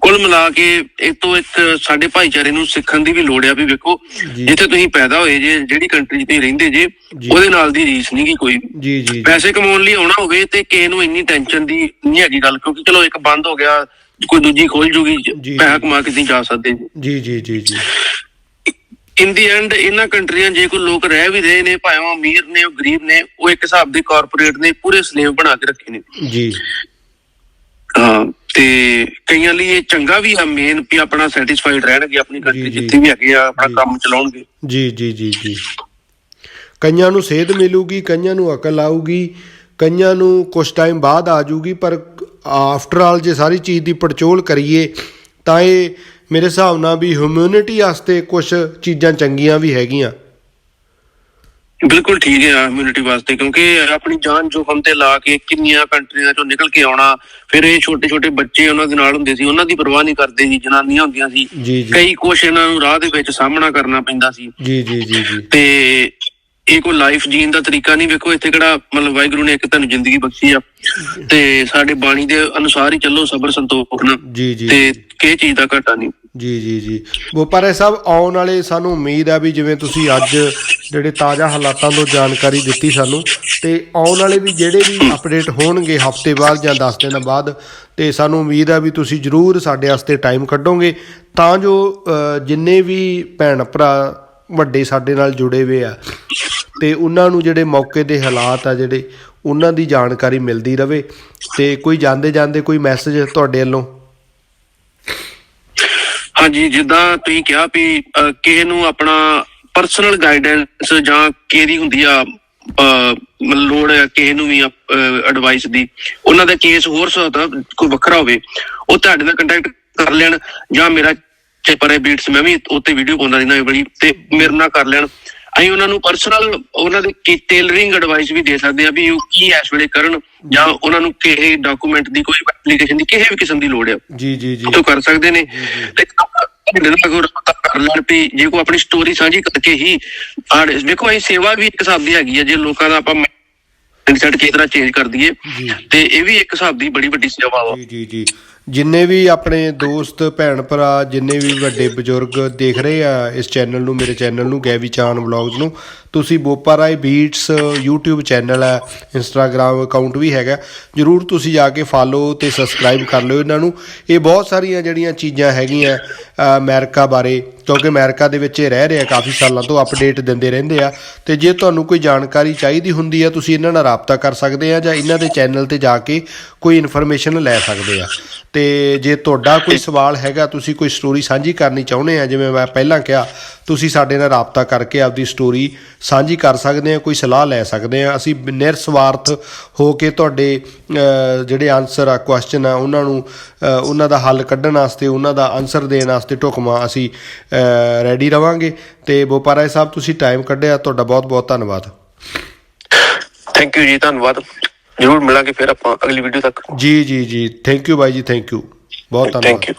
ਕੁੱਲ ਮਿਲਾ ਕੇ ਇਹ ਤੋਂ ਇੱਕ ਸਾਡੇ ਭਾਈਚਾਰੇ ਨੂੰ ਸਿੱਖਣ ਦੀ ਵੀ ਲੋੜ ਆ ਵੀ ਵੇਖੋ। ਜਿੱਥੇ ਤੁਸੀਂ ਪੈਦਾ ਹੋਏ ਜੇ ਜਿਹੜੀ ਕੰਟਰੀ 'ਚ ਤੁਸੀਂ ਰਹਿੰਦੇ ਜੇ। ਉਹਦੇ ਨਾਲ ਦੀ ਰੀਸ ਨਹੀਂ ਗੀ ਕੋਈ ਵੀ। ਜੀ ਜੀ ਪੈਸੇ ਕਮਾਉਣ ਲਈ ਆਉਣਾ ਹੋਵੇ ਤੇ ਕਿਸੇ ਨੂੰ ਇੰਨੀ ਟੈਨਸ਼ਨ ਦੀ ਨਹੀਂ ਹੈਗੀ ਗੱਲ ਕਿਉਂਕਿ ਚਲੋ ਇੱਕ ਬੰਦ ਹੋ ਗਿਆ ਕੋਈ ਦੂਜੀ ਖੋਲ ਜੂਗੀ। ਪੈਸਾ ਕਮਾ ਕੇ ਤੁਸੀਂ ਜਾ ਸਕਦੇ ਜੀ ਜੀ ਜੀ ਜੀ ਇਨ ਦੀ ਐਂਡ ਇਹਨਾਂ ਕੰਟਰੀਆਂ ਜੇ ਕੋਈ ਲੋਕ ਰਹਿ ਵੀ ਰਹੇ ਨੇ ਭਾਵੇਂ ਅਮੀਰ ਨੇ ਉਹ ਗਰੀਬ ਨੇ ਉਹ ਇੱਕ ਹਿਸਾਬ ਦੇ ਕਾਰਪੋਰੇਟ ਨੇ ਪੂਰੇ ਸਲੇਵ ਬਣਾ ਕੇ ਰੱਖੇ ਨੇ ਜੀ ਹਾਂ ਤੇ ਕਈਆਂ ਲਈ ਇਹ ਚੰਗਾ ਵੀ ਆ ਮੇਨ ਵੀ ਆਪਣਾ ਸੈਟੀਸਫਾਈਡ ਰਹਿਣਗੇ ਆਪਣੀ ਕੰਟਰੀ। ਜਿੱਥੇ ਵੀ ਹੈਗੇ ਆ ਆਪਣਾ। ਕੰਮ ਚਲਾਉਣਗੇ ਜੀ ਜੀ ਜੀ ਜੀ ਕਈਆਂ ਨੂੰ ਸੇਧ ਮਿਲੂਗੀ ਕਈਆਂ ਨੂੰ ਅਕਲ ਆਊਗੀ ਕਈਆਂ ਨੂੰ ਕੁਝ ਟਾਈਮ ਬਾਅਦ ਆ ਜਾਊਗੀ ਪਰ ਆਫਟਰ ਆਲ ਜੇ ਸਾਰੀ ਚੀਜ਼ ਦੀ ਪੜਚੋਲ ਕਰੀਏ ਤਾਂ ਇਹ ਮੇਰੇ ਹਿਸਾਬ ਨਾਲ ਵੀ ਹਿਊਮੈਨਿਟੀ ਵਾਸਤੇ ਕੁਝ ਚੀਜ਼ਾਂ ਚੰਗੀਆਂ ਵੀ ਹੈਗੀਆਂ ਬਿਲਕੁਲ ਠੀਕ ਹੈ ਇਮਿਊਨਿਟੀ ਵਾਸਤੇ ਕਿਉਂਕਿ ਆਪਣੀ ਜਾਨ ਜੋਖਮ ਤੇ ਲਾ ਕੇ ਕਿੰਨੀਆਂ ਕੰਟਰੀਆਂ ਚੋਂ ਨਿਕਲ ਕੇ ਆਉਣਾ ਫਿਰ ਇਹ ਛੋਟੇ ਛੋਟੇ ਬੱਚੇ ਉਹਨਾਂ ਦੇ ਨਾਲ ਹੁੰਦੇ ਸੀ ਉਹਨਾਂ ਦੀ ਪਰਵਾਹ ਨਹੀਂ ਕਰਦੇ ਸੀ ਜਨਾਨੀਆਂ ਹੁੰਦੀਆਂ ਸੀ। ਕਈ ਕੁਛ ਇਹਨਾਂ ਨੂੰ ਰਾਹ ਦੇ ਵਿੱਚ ਸਾਹਮਣਾ ਕਰਨਾ ਪੈਂਦਾ ਸੀ। ਜੀ ਜੀ ਜੀ ਜੀ। ਤੇ ਇਹ ਕੋਈ ਲਾਈਫ ਜੀਣ ਦਾ ਤਰੀਕਾ ਨਹੀਂ ਵੇਖੋ ਇੱਥੇ ਕਿਹੜਾ ਮਤਲਬ ਵਾਹਿਗੁਰੂ ਨੇ ਇੱਕ ਤੁਹਾਨੂੰ ਜ਼ਿੰਦਗੀ ਬਖਸ਼ੀ ਆ। ਤੇ ਸਾਡੇ ਬਾਣੀ ਦੇ ਅਨੁਸਾਰ ਹੀ ਚੱਲੋ ਸਬਰ ਸੰਤੋਖ ਨਾਲ ਜੀ ਜੀ। ਤੇ ਕਿਸੇ ਚੀਜ਼ ਦਾ ਘਾਟਾ ਨਹੀਂ। ਜੀ ਜੀ ਜੀ। ਵਪਾਰੇ ਸਾਹਿਬ, ਆਉਣ ਵਾਲੇ ਸਾਨੂੰ ਉਮੀਦ ਆ ਵੀ ਜਿਵੇਂ ਤੁਸੀਂ ਅੱਜ ਜਿਹੜੇ ਤਾਜ਼ਾ ਹਾਲਾਤਾਂ ਤੋਂ ਜਾਣਕਾਰੀ ਦਿੱਤੀ ਸਾਨੂੰ, ਤੇ ਆਉਣ ਵਾਲੇ ਵੀ ਜਿਹੜੇ ਵੀ ਅਪਡੇਟ ਹੋਣਗੇ ਹਫ਼ਤੇ ਬਾਅਦ ਜਾਂ 10 ਦਿਨ ਬਾਅਦ, ਤੇ ਸਾਨੂੰ ਉਮੀਦ ਆ ਵੀ ਤੁਸੀਂ ਜਰੂਰ ਸਾਡੇ ਵਾਸਤੇ ਟਾਈਮ ਕੱਢੋਗੇ, ਤਾਂ ਜੋ ਜਿੰਨੇ ਵੀ ਭੈਣ ਭਰਾ ਵੱਡੇ ਸਾਡੇ ਨਾਲ ਜੁੜੇ ਹੋਏ ਆ, ਤੇ ਉਹਨਾਂ ਨੂੰ ਜਿਹੜੇ ਮੌਕੇ ਦੇ ਹਾਲਾਤ ਆ ਜਿਹੜੇ, ਉਹਨਾਂ ਦੀ ਜਾਣਕਾਰੀ ਮਿਲਦੀ ਰਵੇ ਤੇ ਕੋਈ ਜਾਂਦੇ ਜਾਂਦੇ ਕੋਈ ਮੈਸੇਜ ਤੁਹਾਡੇ ਵੱਲੋਂ ਹਾਂਜੀ, ਜਿੱਦਾਂ ਤੁਸੀਂ ਕਿਹਾ ਵੀ ਕਿਸੇ ਨੂੰ ਆਪਣਾ ਪਰਸਨਲ ਗਾਈਡੈਂਸ ਜਾਂ ਕਿਹਦੀ ਹੁੰਦੀ ਆ ਲੋੜ ਹੈ ਕਿਸੇ ਨੂੰ ਵੀ ਐਡਵਾਈਸ ਦੀ, ਉਹਨਾਂ ਦਾ ਕੇਸ ਹੋਰ ਸਕਦਾ ਕੋਈ ਵੱਖਰਾ ਹੋਵੇ, ਉਹ ਤੁਹਾਡੇ ਨਾਲ ਕੰਟੈਕਟ ਕਰ ਲੈਣ ਜਾਂ ਮੇਰਾ ਚੇਪਰੇ ਬੀਟਸ ਮੈਂ ਵੀ ਉੱਤੇ ਵੀਡੀਓ ਪਾਉਂਦਾ ਰਹਿੰਦਾ ਬੜੀ ਤੇ ਮੇਰੇ ਨਾਲ ਕਰ ਲੈਣ। ਅਸੀਂ ਉਹਨਾਂ ਨੂੰ ਪਰਸਨਲ ਉਹਨਾਂ ਦੇ ਕੀ ਟੇਲਰਿੰਗ ਐਡਵਾਈਸ ਵੀ ਦੇ ਸਕਦੇ ਆ ਵੀ ਉਹ ਕੀ ਇਸ ਵੇਲੇ ਕਰਨ ਜਾਂ ਉਹਨਾਂ ਨੂੰ ਕਿਹੇ ਡਾਕੂਮੈਂਟ ਦੀ ਕੋਈ ਐਪਲੀਕੇਸ਼ਨ ਦੀ ਕਿਸੇ ਵੀ ਕਿਸਮ ਦੀ ਲੋੜ ਹੈ ਜੀ ਜੀ ਜੀ। ਉਹ ਕਰ ਸਕਦੇ ਨੇ। ਤੇ ਜਿਹੜਾ ਕੋਈ ਰਸਤਾ ਕਰ ਲੈਣ ਵੀ ਜੇ ਕੋ ਆਪਣੀ ਸਟੋਰੀ ਸਾਂਝੀ ਕਰਕੇ ਹੀ ਆੜ ਦੇਖੋ ਇਹ ਸੇਵਾ ਵੀ ਇੱਕ ਹਿਸਾਬ ਦੀ ਹੈਗੀ ਹੈ ਜੇ ਲੋਕਾਂ ਦਾ ਆਪਾਂ ਮਾਈਂਡਸੈਟ ਕਿਸ ਚੇਂਜ ਕਰ ਦਈਏ ਤੇ ਇਹ ਵੀ ਇੱਕ ਹਿਸਾਬ ਦੀ ਬੜੀ ਵੱਡੀ ਸੇਵਾ ਵਾ। ਜੀ ਜੀ ਜੀ। ਜਿੰਨੇ ਵੀ ਆਪਣੇ ਦੋਸਤ, ਭੈਣ ਭਰਾ, ਜਿੰਨੇ ਵੀ ਵੱਡੇ ਬਜ਼ੁਰਗ ਦੇਖ ਰਹੇ ਆ ਇਸ ਚੈਨਲ ਨੂੰ, ਮੇਰੇ ਚੈਨਲ ਨੂੰ, ਗੈਵੀ ਚਾਨ ਵਲੌਗਸ ਨੂੰ ਤੁਸੀਂ Bopa Rai beats YouTube channel ਹੈ Instagram ਅਕਾਊਂਟ ਵੀ ਹੈਗਾ। ਜਰੂਰ ਤੁਸੀਂ ਜਾ ਕੇ ਫਾਲੋ ਤੇ ਸਬਸਕ੍ਰਾਈਬ ਕਰ ਲਿਓ ਇਹਨਾਂ ਨੂੰ। ਇਹ ਬਹੁਤ ਸਾਰੀਆਂ ਜਿਹੜੀਆਂ ਚੀਜ਼ਾਂ ਹੈਗੀਆਂ ਅ, ਅਮਰੀਕਾ ਬਾਰੇ ਕਿਉਂਕਿ ਅਮਰੀਕਾ ਦੇ ਵਿੱਚ ਇਹ ਰਹਿ ਰਹੇ ਆ ਕਾਫੀ ਸਾਲਾਂ ਤੋਂ ਅਪਡੇਟ ਦਿੰਦੇ ਰਹਿੰਦੇ ਆ। ਤੇ ਜੇ ਤੁਹਾਨੂੰ ਕੋਈ ਜਾਣਕਾਰੀ ਚਾਹੀਦੀ ਹੁੰਦੀ ਆ ਤੁਸੀਂ ਇਹਨਾਂ ਨਾਲ ਰਾਬਤਾ ਕਰ ਸਕਦੇ ਆ ਜਾਂ ਇਹਨਾਂ ਦੇ ਚੈਨਲ ਤੇ ਜਾ ਕੇ ਕੋਈ ਇਨਫੋਰਮੇਸ਼ਨ ਲੈ ਸਕਦੇ ਆ। ਤੇ ਜੇ ਤੁਹਾਡਾ ਕੋਈ ਸਵਾਲ ਹੈਗਾ ਤੁਸੀਂ ਕੋਈ ਸਟੋਰੀ ਸਾਂਝੀ ਕਰਨੀ ਚਾਹੁੰਦੇ ਆ ਜਿਵੇਂ ਮੈਂ ਪਹਿਲਾਂ ਕਿਹਾ ਤੁਸੀਂ ਸਾਡੇ ਨਾਲ ਰਾਬਤਾ ਕਰਕੇ ਆਪਦੀ ਸਟੋਰੀ ਸਾਂਝੀ ਕਰ ਸਕਦੇ ਆ ਕੋਈ ਸਲਾਹ ਲੈ ਸਕਦੇ ਆ ਅਸੀਂ ਨਿਰਸਵਾਰਥ ਹੋ ਕੇ ਤੁਹਾਡੇ ਜਿਹੜੇ ਆਨਸਰ ਆ ਕੁਐਸਚਨ ਆ ਉਹਨਾਂ ਨੂੰ ਉਹਨਾਂ ਦਾ ਹੱਲ ਕੱਢਣ ਵਾਸਤੇ ਉਹਨਾਂ ਦਾ ਆਨਸਰ ਦੇਣ ਵਾਸਤੇ ਢੁਕਮਾ ਅਸੀਂ ਰੈਡੀ ਰਵਾਂਗੇ। ਤੇ ਬੋਪਾਰਾਏ ਸਾਹਿਬ ਤੁਸੀਂ ਟਾਈਮ ਕੱਢਿਆ। ਤੁਹਾਡਾ ਬਹੁਤ ਬਹੁਤ ਧੰਨਵਾਦ। ਥੈਂਕ ਯੂ ਜੀ ਧੰਨਵਾਦ। ਜਰੂਰ ਮਿਲਾਂਗੇ ਫਿਰ ਆਪਾਂ ਅਗਲੀ ਵੀਡੀਓ ਤੱਕ। ਜੀ ਜੀ ਜੀ। ਥੈਂਕ ਯੂ ਬਾਈ ਜੀ ਥੈਂਕ ਯੂ ਬਹੁਤ ਧੰਨਵਾਦ ਥੈਂਕ ਯੂ